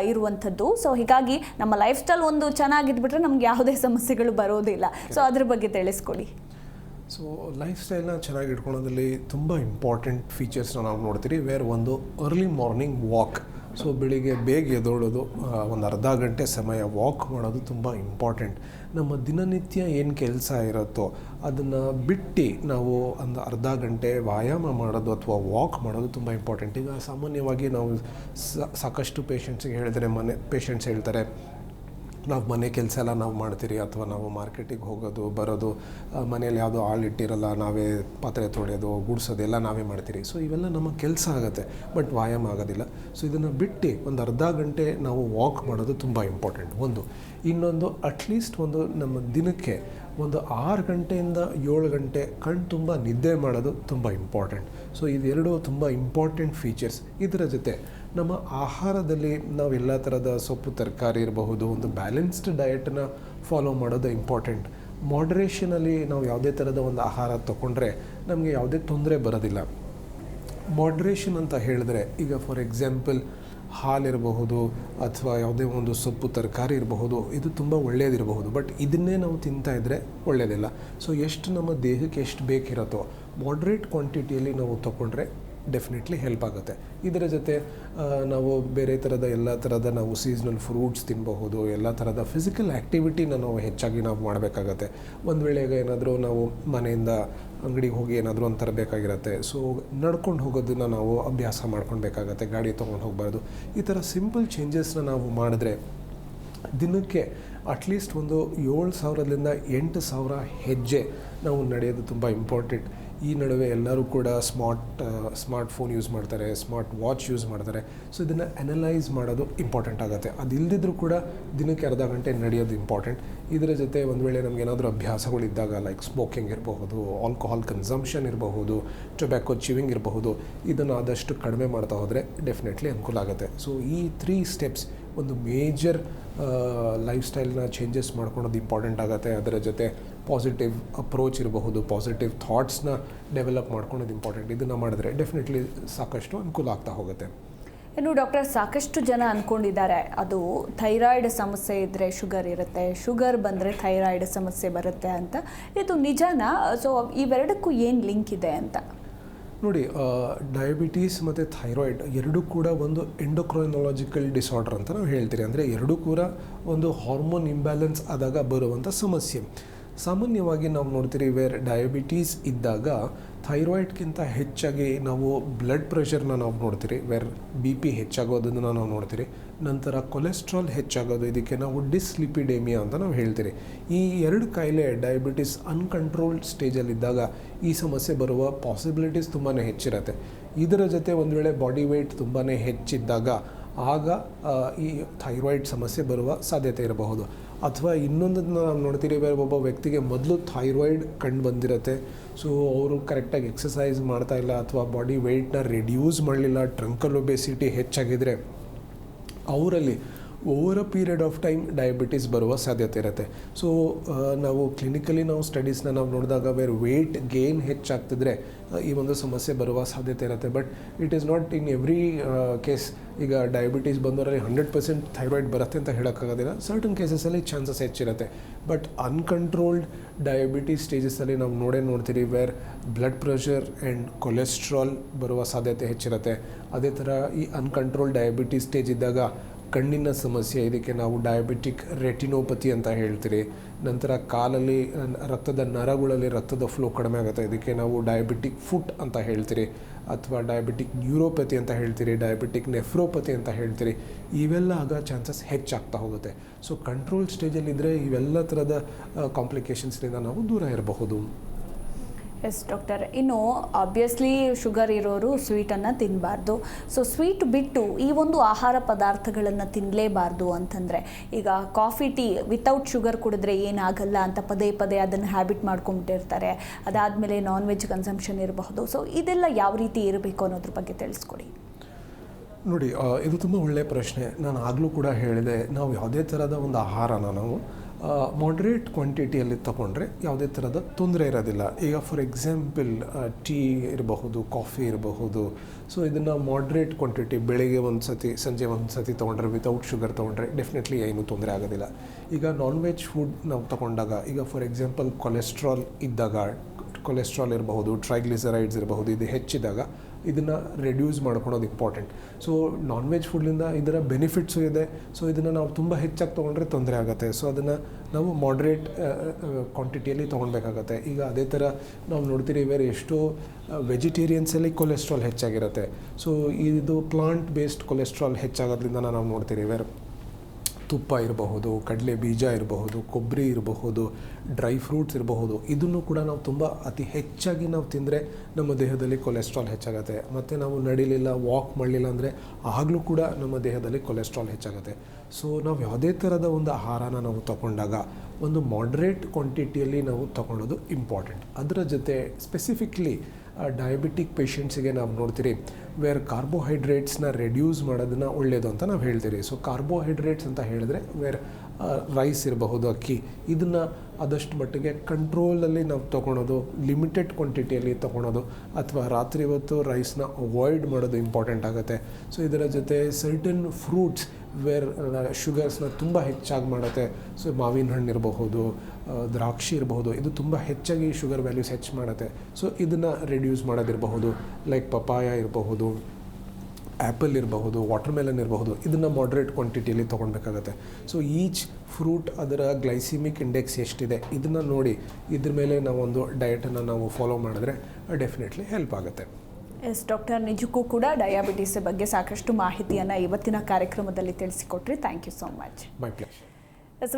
ಇರುವಂಥದ್ದು. ಸೊ, ಹೀಗಾಗಿ ನಮ್ಮ ಲೈಫ್ ಸ್ಟೈಲ್ ಒಂದು ಚೆನ್ನಾಗಿದ್ಬಿಟ್ರೆ ನಮ್ಗೆ ಯಾವುದೇ ಸಮಸ್ಯೆಗಳು ಬರೋದಿಲ್ಲ. ಸೊ, ಅದ್ರ ಬಗ್ಗೆ ತಿಳಿಸ್ಕೊಡಿ. ಸೊ ಲೈಫ್ ಸ್ಟೈಲ್ನ ಚೆನ್ನಾಗಿ ಇಟ್ಕೊಳ್ಳೋದ್ರಲ್ಲಿ ತುಂಬ ಇಂಪಾರ್ಟೆಂಟ್ ಫೀಚರ್ಸ್ನ ನಾವು ನೋಡ್ತೀರಿ. ವೇರ್ ಒಂದು ಅರ್ಲಿ ಮಾರ್ನಿಂಗ್ ವಾಕ್ ಸೊ ಬೆಳಿಗ್ಗೆ ಬೇಗ ಎದ್ದೋಳೋದು ಒಂದು ಅರ್ಧ ಗಂಟೆ ಸಮಯ ವಾಕ್ ಮಾಡೋದು ತುಂಬ ಇಂಪಾರ್ಟೆಂಟ್ ನಮ್ಮ ದಿನನಿತ್ಯ ಏನು ಕೆಲಸ ಇರುತ್ತೋ ಅದನ್ನು ಬಿಟ್ಟು ನಾವು ಒಂದು ಅರ್ಧ ಗಂಟೆ ವ್ಯಾಯಾಮ ಮಾಡೋದು ಅಥವಾ ವಾಕ್ ಮಾಡೋದು ತುಂಬ ಇಂಪಾರ್ಟೆಂಟ್ ಈಗ ಸಾಮಾನ್ಯವಾಗಿ ನಾವು ಸಾಕಷ್ಟು ಪೇಷಂಟ್ಸಿಗೆ ಹೇಳಿದರೆ ಮನೆ ಪೇಷಂಟ್ಸ್ ಹೇಳ್ತಾರೆ ನಾವು ಮನೆ ಕೆಲಸ ಎಲ್ಲ ನಾವು ಮಾಡ್ತೀರಿ ಅಥವಾ ನಾವು ಮಾರ್ಕೆಟಿಗೆ ಹೋಗೋದು, ಬರೋದು ಮನೆಯಲ್ಲಿ ಮನೇಲಿ ಯಾವುದೋ ಇಟ್ಟಿರಲ್ಲ, ನಾವೇ ಪಾತ್ರೆ ತೊಳೆಯೋದು, ಗುಡಿಸೋದು ಎಲ್ಲ ನಾವೇ ಮಾಡ್ತೀರಿ. ಸೊ ಇವೆಲ್ಲ ನಮ್ಮ ಕೆಲಸ ಆಗುತ್ತೆ, ಬಟ್ ವ್ಯಾಯಾಮ ಆಗೋದಿಲ್ಲ. ಸೊ ಇದನ್ನು ಬಿಟ್ಟು ಒಂದು ಅರ್ಧ ಗಂಟೆ ನಾವು ವಾಕ್ ಮಾಡೋದು ತುಂಬ ಇಂಪಾರ್ಟೆಂಟ್. ಒಂದು, ಇನ್ನೊಂದು ಅಟ್ಲೀಸ್ಟ್ ಒಂದು ನಮ್ಮ ದಿನಕ್ಕೆ ಒಂದು ಆರು ಗಂಟೆಯಿಂದ ಏಳು ಗಂಟೆ ಕಣ್ಣು ತುಂಬ ನಿದ್ದೆ ಮಾಡೋದು ತುಂಬ ಇಂಪಾರ್ಟೆಂಟ್ ಸೊ ಇದೆರಡೂ ತುಂಬ ಇಂಪಾರ್ಟೆಂಟ್ ಫೀಚರ್ಸ್ ಇದರ ಜೊತೆ ನಮ್ಮ ಆಹಾರದಲ್ಲಿ ನಾವು ಎಲ್ಲ ಥರದ ಸೊಪ್ಪು, ತರಕಾರಿ ಇರಬಹುದು, ಒಂದು ಬ್ಯಾಲೆನ್ಸ್ಡ್ ಡಯಟನ್ನ ಫಾಲೋ ಮಾಡೋದು ಇಂಪಾರ್ಟೆಂಟ್ ಮಾಡ್ರೇಷನಲ್ಲಿ ನಾವು ಯಾವುದೇ ಥರದ ಒಂದು ಆಹಾರ ತಗೊಂಡ್ರೆ ನಮಗೆ ಯಾವುದೇ ತೊಂದರೆ ಬರೋದಿಲ್ಲ. ಮಾಡ್ರೇಷನ್ ಅಂತ ಹೇಳಿದ್ರೆ, ಈಗ ಫಾರ್ ಎಕ್ಸಾಂಪಲ್ ಹಾಲಿರಬಹುದು ಅಥವಾ ಯಾವುದೇ ಒಂದು ಸೊಪ್ಪು, ತರಕಾರಿ ಇರಬಹುದು, ಇದು ತುಂಬ ಒಳ್ಳೆಯದಿರಬಹುದು ಬಟ್ ಇದನ್ನೇ ನಾವು ತಿಂತಾ ಇದ್ದರೆ ಒಳ್ಳೆಯದಿಲ್ಲ. ಸೊ ಎಷ್ಟು ನಮ್ಮ ದೇಹಕ್ಕೆ ಎಷ್ಟು ಬೇಕಿರುತ್ತೋ ಮಾಡ್ರೇಟ್ ಕ್ವಾಂಟಿಟಿಯಲ್ಲಿ ನಾವು ತಗೊಂಡ್ರೆ ಡೆಫಿನೆಟ್ಲಿ ಹೆಲ್ಪ್ ಆಗುತ್ತೆ. ಇದರ ಜೊತೆ ನಾವು ಬೇರೆ ಥರದ ಎಲ್ಲ ಥರದ ನಾವು ಸೀಸ್ನಲ್ ಫ್ರೂಟ್ಸ್ ತಿನ್ನಬಹುದು ಎಲ್ಲ ಥರದ ಫಿಸಿಕಲ್ ಆ್ಯಕ್ಟಿವಿಟಿನ ನಾವು ಹೆಚ್ಚಾಗಿ ನಾವು ಮಾಡಬೇಕಾಗತ್ತೆ. ಒಂದು ವೇಳೆಗೆ ಏನಾದರೂ ನಾವು ಮನೆಯಿಂದ ಅಂಗಡಿಗೆ ಹೋಗಿ ಏನಾದರೂ ಒಂದು ತರಬೇಕಾಗಿರತ್ತೆ. ಸೊ ನಡ್ಕೊಂಡು ಹೋಗೋದನ್ನು ನಾವು ಅಭ್ಯಾಸ ಮಾಡ್ಕೊಳ್ಬೇಕಾಗತ್ತೆ ಗಾಡಿ ತೊಗೊಂಡು ಹೋಗಬಾರ್ದು. ಈ ಥರ ಸಿಂಪಲ್ ಚೇಂಜಸ್ನ ನಾವು ಮಾಡಿದ್ರೆ ದಿನಕ್ಕೆ ಅಟ್ಲೀಸ್ಟ್ ಒಂದು ಏಳು ಸಾವಿರದಿಂದ ಎಂಟು ಸಾವಿರ ಹೆಜ್ಜೆ ನಾವು ನಡೆಯೋದು ತುಂಬ ಇಂಪಾರ್ಟೆಂಟ್ ಈ ನಡುವೆ ಎಲ್ಲರೂ ಕೂಡ ಸ್ಮಾರ್ಟ್ ಸ್ಮಾರ್ಟ್ ಫೋನ್ ಯೂಸ್ ಮಾಡ್ತಾರೆ, ಸ್ಮಾರ್ಟ್ ವಾಚ್ ಯೂಸ್ ಮಾಡ್ತಾರೆ. ಸೊ ಇದನ್ನು ಅನಲೈಸ್ ಮಾಡೋದು ಇಂಪಾರ್ಟೆಂಟ್ ಆಗುತ್ತೆ. ಅದಿಲ್ಲದಿದ್ರೂ ಕೂಡ ದಿನಕ್ಕೆ ಅರ್ಧ ಗಂಟೆ ನಡೆಯೋದು ಇಂಪಾರ್ಟೆಂಟ್. ಇದರ ಜೊತೆ ಒಂದು ವೇಳೆ ನಮ್ಗೆ ಏನಾದರೂ ಅಭ್ಯಾಸಗಳಿದ್ದಾಗ ಲೈಕ್ ಸ್ಮೋಕಿಂಗ್ ಇರಬಹುದು ಆಲ್ಕೋಹಾಲ್ ಕನ್ಸಂಪ್ಷನ್ ಇರಬಹುದು ಟೊಬ್ಯಾಕೋ ಚಿವಿಂಗ್ ಇರಬಹುದು, ಇದನ್ನು ಆದಷ್ಟು ಕಡಿಮೆ ಮಾಡ್ತಾ ಹೋದರೆ ಡೆಫಿನೆಟ್ಲಿ ಅನುಕೂಲ ಆಗುತ್ತೆ. ಸೊ ಈ ತ್ರೀ ಸ್ಟೆಪ್ಸ್ ಒಂದು ಮೇಜರ್ ಲೈಫ್ ಸ್ಟೈಲ್ನ ಚೇಂಜಸ್ ಮಾಡ್ಕೊಳೋದು ಇಂಪಾರ್ಟೆಂಟ್ ಆಗುತ್ತೆ. ಅದರ ಜೊತೆ ಪಾಸಿಟಿವ್ ಅಪ್ರೋಚ್ ಇರಬಹುದು ಪಾಸಿಟಿವ್ ಥಾಟ್ಸ್ನ ಡೆವಲಪ್ ಮಾಡ್ಕೊಳೋದು ಇಂಪಾರ್ಟೆಂಟ್ ಇದನ್ನು ಮಾಡಿದ್ರೆ ಡೆಫಿನೆಟ್ಲಿ ಸಾಕಷ್ಟು ಅನುಕೂಲ ಆಗ್ತಾ ಹೋಗುತ್ತೆ. ಇನ್ನು ಡಾಕ್ಟರ್ ಸಾಕಷ್ಟು ಜನ ಅಂದ್ಕೊಂಡಿದ್ದಾರೆ ಅದು ಥೈರಾಯ್ಡ್ ಸಮಸ್ಯೆ ಇದ್ದರೆ ಶುಗರ್ ಇರುತ್ತೆ ಶುಗರ್ ಬಂದರೆ ಥೈರಾಯ್ಡ್ ಸಮಸ್ಯೆ ಬರುತ್ತೆ ಅಂತ. ಇದು ನಿಜನಾ? ಸೊ ಇವೆರಡಕ್ಕೂ ಏನು ಲಿಂಕ್ ಇದೆ ಅಂತ? ನೋಡಿ ಡಯಾಬಿಟೀಸ್ ಮತ್ತು ಥೈರಾಯ್ಡ್ ಎರಡೂ ಕೂಡ ಒಂದು ಎಂಡೋಕ್ರೋನಾಲಜಿಕಲ್ ಡಿಸಾರ್ಡರ್ ಅಂತ ನಾವು ಹೇಳ್ತೀರಿ. ಅಂದರೆ ಎರಡೂ ಕೂಡ ಒಂದು ಹಾರ್ಮೋನ್ ಇಂಬ್ಯಾಲೆನ್ಸ್ ಆದಾಗ ಬರುವಂಥ ಸಮಸ್ಯೆ. ಸಾಮಾನ್ಯವಾಗಿ ನಾವು ನೋಡ್ತೀರಿ ವೇರ್ ಡಯಾಬಿಟೀಸ್ ಇದ್ದಾಗ ಥೈರಾಯ್ಡ್ಗಿಂತ ಹೆಚ್ಚಾಗಿ ನಾವು ಬ್ಲಡ್ ಪ್ರೆಷರ್ನ ನಾವು ನೋಡ್ತೀರಿ ವೇರ್ ಬಿ ಪಿ ಹೆಚ್ಚಾಗೋದನ್ನು ನಾವು ನೋಡ್ತೀರಿ. ನಂತರ ಕೊಲೆಸ್ಟ್ರಾಲ್ ಹೆಚ್ಚಾಗೋದು, ಇದಕ್ಕೆ ನಾವು ಡಿಸ್ಲಿಪಿಡೇಮಿಯಾ ಅಂತ ನಾವು ಹೇಳ್ತೀರಿ. ಈ ಎರಡು ಕಾಯಿಲೆ ಡಯಾಬಿಟಿಸ್ ಅನ್ಕಂಟ್ರೋಲ್ಡ್ ಸ್ಟೇಜಲ್ಲಿದ್ದಾಗ ಈ ಸಮಸ್ಯೆ ಬರುವ ಪಾಸಿಬಿಲಿಟೀಸ್ ತುಂಬಾ ಹೆಚ್ಚಿರುತ್ತೆ. ಇದರ ಜೊತೆ ಒಂದು ವೇಳೆ ಬಾಡಿ ವೆಯ್ಟ್ ತುಂಬಾ ಹೆಚ್ಚಿದ್ದಾಗ ಆಗ ಈ ಥೈರಾಯ್ಡ್ ಸಮಸ್ಯೆ ಬರುವ ಸಾಧ್ಯತೆ ಇರಬಹುದು. ಅಥವಾ ಇನ್ನೊಂದನ್ನು ನಾವು ನೋಡ್ತೀರಿ ಬೇರೆ ಒಬ್ಬ ವ್ಯಕ್ತಿಗೆ ಮೊದಲು ಥೈರಾಯ್ಡ್ ಕಂಡು ಬಂದಿರುತ್ತೆ. ಸೊ ಅವರು ಕರೆಕ್ಟಾಗಿ ಎಕ್ಸಸೈಸ್ ಮಾಡ್ತಾ ಇಲ್ಲ ಅಥವಾ ಬಾಡಿ ವೆಯ್ಟ್ನ ರೆಡ್ಯೂಸ್ ಮಾಡಲಿಲ್ಲ ಟ್ರಂಕಲ್ ಒಬೆಸಿಟಿ ಹೆಚ್ಚಾಗಿದ್ದರೆ ಅವರಲ್ಲಿ over a period of time diabetes ಬರುವ ಸಾಧ್ಯತೆ ಇರುತ್ತೆ. ಸೊ ನಾವು ಕ್ಲಿನಿಕಲಿ ನಾವು ಸ್ಟಡೀಸ್ನ ನಾವು ನೋಡಿದಾಗ ವೇರ್ ವೇಟ್ ಗೇನ್ ಹೆಚ್ಚಾಗ್ತಿದ್ರೆ ಈ ಒಂದು ಸಮಸ್ಯೆ ಬರುವ ಸಾಧ್ಯತೆ ಇರುತ್ತೆ. But it is not in every case ಈಗ ಡಯಾಬಿಟೀಸ್ ಬಂದವರಲ್ಲಿ ಹಂಡ್ರೆಡ್ ಪರ್ಸೆಂಟ್ ಥೈರಾಯ್ಡ್ ಬರುತ್ತೆ ಅಂತ ಹೇಳೋಕ್ಕಾಗೋದಿಲ್ಲ. ಸರ್ಟನ್ ಕೇಸಸಲ್ಲಿ ಚಾನ್ಸಸ್ ಹೆಚ್ಚಿರುತ್ತೆ. ಬಟ್ ಅನ್ಕಂಟ್ರೋಲ್ಡ್ ಡಯಾಬಿಟೀಸ್ ಸ್ಟೇಜಸಲ್ಲಿ ನಾವು ನೋಡೇ ನೋಡ್ತೀರಿ where blood pressure and cholesterol ಬರುವ ಸಾಧ್ಯತೆ ಹೆಚ್ಚಿರುತ್ತೆ. ಅದೇ ಥರ ಈ ಅನ್ಕಂಟ್ರೋಲ್ಡ್ ಡಯಾಬಿಟೀಸ್ ಸ್ಟೇಜ್ ಇದ್ದಾಗ ಕಣ್ಣಿನ ಸಮಸ್ಯೆ, ಇದಕ್ಕೆ ನಾವು ಡಯಾಬಿಟಿಕ್ ರೆಟಿನೋಪತಿ ಅಂತ ಹೇಳ್ತೀರಿ. ನಂತರ ಕಾಲಲ್ಲಿ, ರಕ್ತದ ನರಗಳಲ್ಲಿ ರಕ್ತದ ಫ್ಲೋ ಕಡಿಮೆ ಆಗುತ್ತೆ. ಇದಕ್ಕೆ ನಾವು ಡಯಾಬಿಟಿಕ್ ಫುಟ್ ಅಂತ ಹೇಳ್ತೀರಿ, ಅಥವಾ ಡಯಾಬಿಟಿಕ್ ನ್ಯೂರೋಪತಿ ಅಂತ ಹೇಳ್ತೀರಿ ಡಯಾಬಿಟಿಕ್ ನೆಫ್ರೋಪತಿ ಅಂತ ಹೇಳ್ತೀರಿ. ಇವೆಲ್ಲ ಆಗ ಚಾನ್ಸಸ್ ಹೆಚ್ಚಾಗ್ತಾ ಹೋಗುತ್ತೆ. ಸೊ ಕಂಟ್ರೋಲ್ ಸ್ಟೇಜಲ್ಲಿದ್ದರೆ ಇವೆಲ್ಲ ಥರದ ಕಾಂಪ್ಲಿಕೇಶನ್ಸ್ನಿಂದ ನಾವು ದೂರ ಇರಬಹುದು. Yes, doctor. ಇನ್ನು ಆಬ್ವಿಯಸ್ಲಿ ಶುಗರ್ ಇರೋರು ಸ್ವೀಟನ್ನು ತಿನ್ನಬಾರ್ದು ಸೊ ಸ್ವೀಟ್ ಬಿಟ್ಟು ಈ ಒಂದು ಆಹಾರ ಪದಾರ್ಥಗಳನ್ನು ತಿನ್ನಲೇಬಾರ್ದು ಅಂತಂದರೆ, ಈಗ ಕಾಫಿ ಟೀ ವಿತೌಟ್ ಶುಗರ್ ಕುಡಿದ್ರೆ ಏನಾಗಲ್ಲ ಅಂತ ಪದೇ ಪದೇ ಅದನ್ನು ಹ್ಯಾಬಿಟ್ ಮಾಡ್ಕೊಂಬಿಟ್ಟಿರ್ತಾರೆ. ಅದಾದಮೇಲೆ ನಾನ್ ವೆಜ್ ಕನ್ಸಂಪ್ಷನ್ ಇರಬಹುದು. ಸೊ ಇದೆಲ್ಲ ಯಾವ ರೀತಿ ಇರಬೇಕು ಅನ್ನೋದ್ರ ಬಗ್ಗೆ ತಿಳಿಸ್ಕೊಡಿ. ನೋಡಿ ಇದು ತುಂಬ ಒಳ್ಳೆಯ ಪ್ರಶ್ನೆ. ನಾನು ಆಗಲೂ ಕೂಡ ಹೇಳಿದೆ, ನಾವು ಯಾವುದೇ ಥರದ ಒಂದು ಆಹಾರನ ನಾವು ಮಾಡ್ರೇಟ್ ಕ್ವಾಂಟಿಟಿಯಲ್ಲಿ ತಗೊಂಡ್ರೆ ಯಾವುದೇ ಥರದ ತೊಂದರೆ ಇರೋದಿಲ್ಲ. ಈಗ ಫಾರ್ ಎಕ್ಸಾಂಪಲ್ ಟೀ ಇರಬಹುದು ಕಾಫಿ ಇರಬಹುದು. ಸೊ ಇದನ್ನು ಮಾಡ್ರೇಟ್ ಕ್ವಾಂಟಿಟಿ ಬೆಳಿಗ್ಗೆ ಒಂದು ಸತಿ ಸಂಜೆ ಒಂದು ಸತಿ ತೊಗೊಂಡ್ರೆ ವಿತೌಟ್ ಶುಗರ್ ತೊಗೊಂಡ್ರೆ ಡೆಫಿನೆಟ್ಲಿ ಏನೂ ತೊಂದರೆ ಆಗೋದಿಲ್ಲ. ಈಗ ನಾನ್ ವೆಜ್ ಫುಡ್ ನಾವು ತಗೊಂಡಾಗ, ಈಗ ಫಾರ್ ಎಕ್ಸಾಂಪಲ್ ಕೊಲೆಸ್ಟ್ರಾಲ್ ಇದ್ದಾಗ ಕೊಲೆಸ್ಟ್ರಾಲ್ ಇರಬಹುದು ಟ್ರೈಗ್ಲಿಸರೈಡ್ಸ್ ಇರಬಹುದು, ಇದು ಹೆಚ್ಚಿದಾಗ ಇದನ್ನು ರೆಡ್ಯೂಸ್ ಮಾಡ್ಕೊಳೋದು ಇಂಪಾರ್ಟೆಂಟ್ ಸೊ ನಾನ್ ವೆಜ್ ಫುಡ್ಲಿಂದ ಇದರ ಬೆನಿಫಿಟ್ಸು ಇದೆ. ಸೊ ಇದನ್ನು ನಾವು ತುಂಬ ಹೆಚ್ಚಾಗಿ ತೊಗೊಂಡ್ರೆ ತೊಂದರೆ ಆಗುತ್ತೆ. ಸೊ ಅದನ್ನು ನಾವು ಮಾಡ್ರೇಟ್ ಕ್ವಾಂಟಿಟಿಯಲ್ಲಿ ತೊಗೊಳ್ಬೇಕಾಗತ್ತೆ ಈಗ ಅದೇ ಥರ ನಾವು ನೋಡ್ತೀರಿ ಬೇರೆ ಎಷ್ಟೋ ವೆಜಿಟೇರಿಯನ್ಸಲ್ಲಿ ಕೊಲೆಸ್ಟ್ರಾಲ್ ಹೆಚ್ಚಾಗಿರುತ್ತೆ. ಸೊ ಇದು ಪ್ಲಾಂಟ್ ಬೇಸ್ಡ್ ಕೊಲೆಸ್ಟ್ರಾಲ್ ಹೆಚ್ಚಾಗೋದ್ರಿಂದ ನಾವು ನೋಡ್ತೀರಿ ಬೇರೆ ತುಪ್ಪ ಇರಬಹುದು, ಕಡಲೆ ಬೀಜ ಇರಬಹುದು, ಕೊಬ್ಬರಿ ಇರಬಹುದು, ಡ್ರೈ ಫ್ರೂಟ್ಸ್ ಇರಬಹುದು, ಇದನ್ನು ಕೂಡ ನಾವು ತುಂಬ ಅತಿ ಹೆಚ್ಚಾಗಿ ನಾವು ತಿಂದರೆ ನಮ್ಮ ದೇಹದಲ್ಲಿ ಕೊಲೆಸ್ಟ್ರಾಲ್ ಹೆಚ್ಚಾಗುತ್ತೆ. ಮತ್ತು ನಾವು ನಡಿಲಿಲ್ಲ ವಾಕ್ ಮಾಡಲಿಲ್ಲ ಅಂದರೆ ಆಗಲೂ ಕೂಡ ನಮ್ಮ ದೇಹದಲ್ಲಿ ಕೊಲೆಸ್ಟ್ರಾಲ್ ಹೆಚ್ಚಾಗುತ್ತೆ. ಸೊ ನಾವು ಯಾವುದೇ ಥರದ ಒಂದು ಆಹಾರನ ನಾವು ತಗೊಂಡಾಗ ಒಂದು ಮಾಡ್ರೇಟ್ ಕ್ವಾಂಟಿಟಿಯಲ್ಲಿ ನಾವು ತಗೊಳ್ಳೋದು ಇಂಪಾರ್ಟೆಂಟ್ ಅದರ ಜೊತೆ ಸ್ಪೆಸಿಫಿಕ್ಲಿ ಡಯಾಬಿಟಿಕ್ ಪೇಷಂಟ್ಸಿಗೆ ನಾವು ನೋಡ್ತೀರಿ ವೇರ್ ಕಾರ್ಬೋಹೈಡ್ರೇಟ್ಸ್ನ ರೆಡ್ಯೂಸ್ ಮಾಡೋದನ್ನ ಒಳ್ಳೆಯದು ಅಂತ ನಾವು ಹೇಳ್ತೀರಿ. ಸೊ ಕಾರ್ಬೋಹೈಡ್ರೇಟ್ಸ್ ಅಂತ ಹೇಳಿದ್ರೆ ವೇರ್ ರೈಸ್ ಇರಬಹುದು, ಅಕ್ಕಿ, ಇದನ್ನು ಆದಷ್ಟು ಮಟ್ಟಿಗೆ ಕಂಟ್ರೋಲಲ್ಲಿ ನಾವು ತೊಗೊಳೋದು ಲಿಮಿಟೆಡ್ ಕ್ವಾಂಟಿಟಿಯಲ್ಲಿ ತೊಗೊಳೋದು, ಅಥವಾ ರಾತ್ರಿ ಹೊತ್ತು ರೈಸ್ನ ಅವಾಯ್ಡ್ ಮಾಡೋದು ಇಂಪಾರ್ಟೆಂಟ್ ಆಗುತ್ತೆ. ಸೊ ಇದರ ಜೊತೆ ಸರ್ಟನ್ ಫ್ರೂಟ್ಸ್ ವೇರ್ ಶುಗರ್ಸ್ನ ತುಂಬ ಹೆಚ್ಚಾಗಿ ಮಾಡುತ್ತೆ. ಸೊ ಮಾವಿನ ಹಣ್ಣು ಇರಬಹುದು ದ್ರಾಕ್ಷಿ ಇರಬಹುದು, ಇದು ತುಂಬ ಹೆಚ್ಚಾಗಿ ಶುಗರ್ ವ್ಯಾಲ್ಯೂಸ್ ಹೆಚ್ಚು ಮಾಡುತ್ತೆ. ಸೊ ಇದನ್ನು ರಿಡ್ಯೂಸ್ ಮಾಡೋದಿರಬಹುದು ಲೈಕ್ ಪಪಾಯ ಇರಬಹುದು ಆ್ಯಪಲ್ ಇರಬಹುದು ವಾಟರ್ ಮೆಲನ್ ಇರಬಹುದು, ಇದನ್ನು ಮಾಡ್ರೇಟ್ ಕ್ವಾಂಟಿಟಿಯಲ್ಲಿ ತೊಗೊಳ್ಬೇಕಾಗತ್ತೆ ಸೊ ಈಚ್ ಫ್ರೂಟ್ ಅದರ ಗ್ಲೈಸಿಮಿಕ್ ಇಂಡೆಕ್ಸ್ ಎಷ್ಟಿದೆ, ಇದನ್ನು ನೋಡಿ ಇದ್ರ ಮೇಲೆ ನಾವೊಂದು ಡಯಟನ್ನು ನಾವು ಫಾಲೋ ಮಾಡಿದ್ರೆ ಡೆಫಿನೆಟ್ಲಿ ಹೆಲ್ಪ್ ಆಗುತ್ತೆ. ಎಸ್ ಡಾಕ್ಟರ್ ನಿಜಕ್ಕೂ ಕೂಡ ಡಯಾಬಿಟಿಸ್ ಬಗ್ಗೆ ಸಾಕಷ್ಟು ಮಾಹಿತಿಯನ್ನು ಇವತ್ತಿನ ಕಾರ್ಯಕ್ರಮದಲ್ಲಿ ತಿಳಿಸಿಕೊಟ್ರಿ. Thank you so much my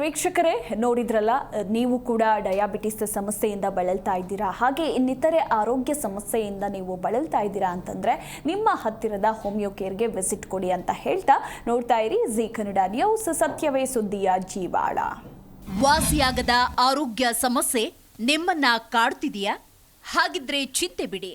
ವೀಕ್ಷಕರೇ ನೋಡಿದ್ರಲ್ಲ ನೀವು ಕೂಡ ಡಯಾಬಿಟಿಸ್ ಸಮಸ್ಯೆಯಿಂದ ಬಳಲ್ತಾ ಇದ್ದೀರಾ? ಹಾಗೆ ಇನ್ನಿತರೆ ಆರೋಗ್ಯ ಸಮಸ್ಯೆಯಿಂದ ನೀವು ಬಳಲ್ತಾ ಇದ್ದೀರಾ ಅಂತಂದರೆ ನಿಮ್ಮ ಹತ್ತಿರದ ಹೋಮಿಯೋ ಕೇರ್ಗೆ ವಿಸಿಟ್ ಕೊಡಿ ಅಂತ ಹೇಳ್ತಾ ನೋಡ್ತಾ ಇರಿ. ಜಿ ಕನ್ನಡ ನ್ಯೂಸ್ ಸತ್ಯವೇ ಸುದ್ದಿಯ ಜೀವಾಳ. ವಾಸಿಯಾಗದ ಆರೋಗ್ಯ ಸಮಸ್ಯೆ ನಿಮ್ಮನ್ನ ಕಾಡ್ತಿದೆಯಾ? ಹಾಗಿದ್ರೆ ಚಿಂತೆ ಬಿಡಿ.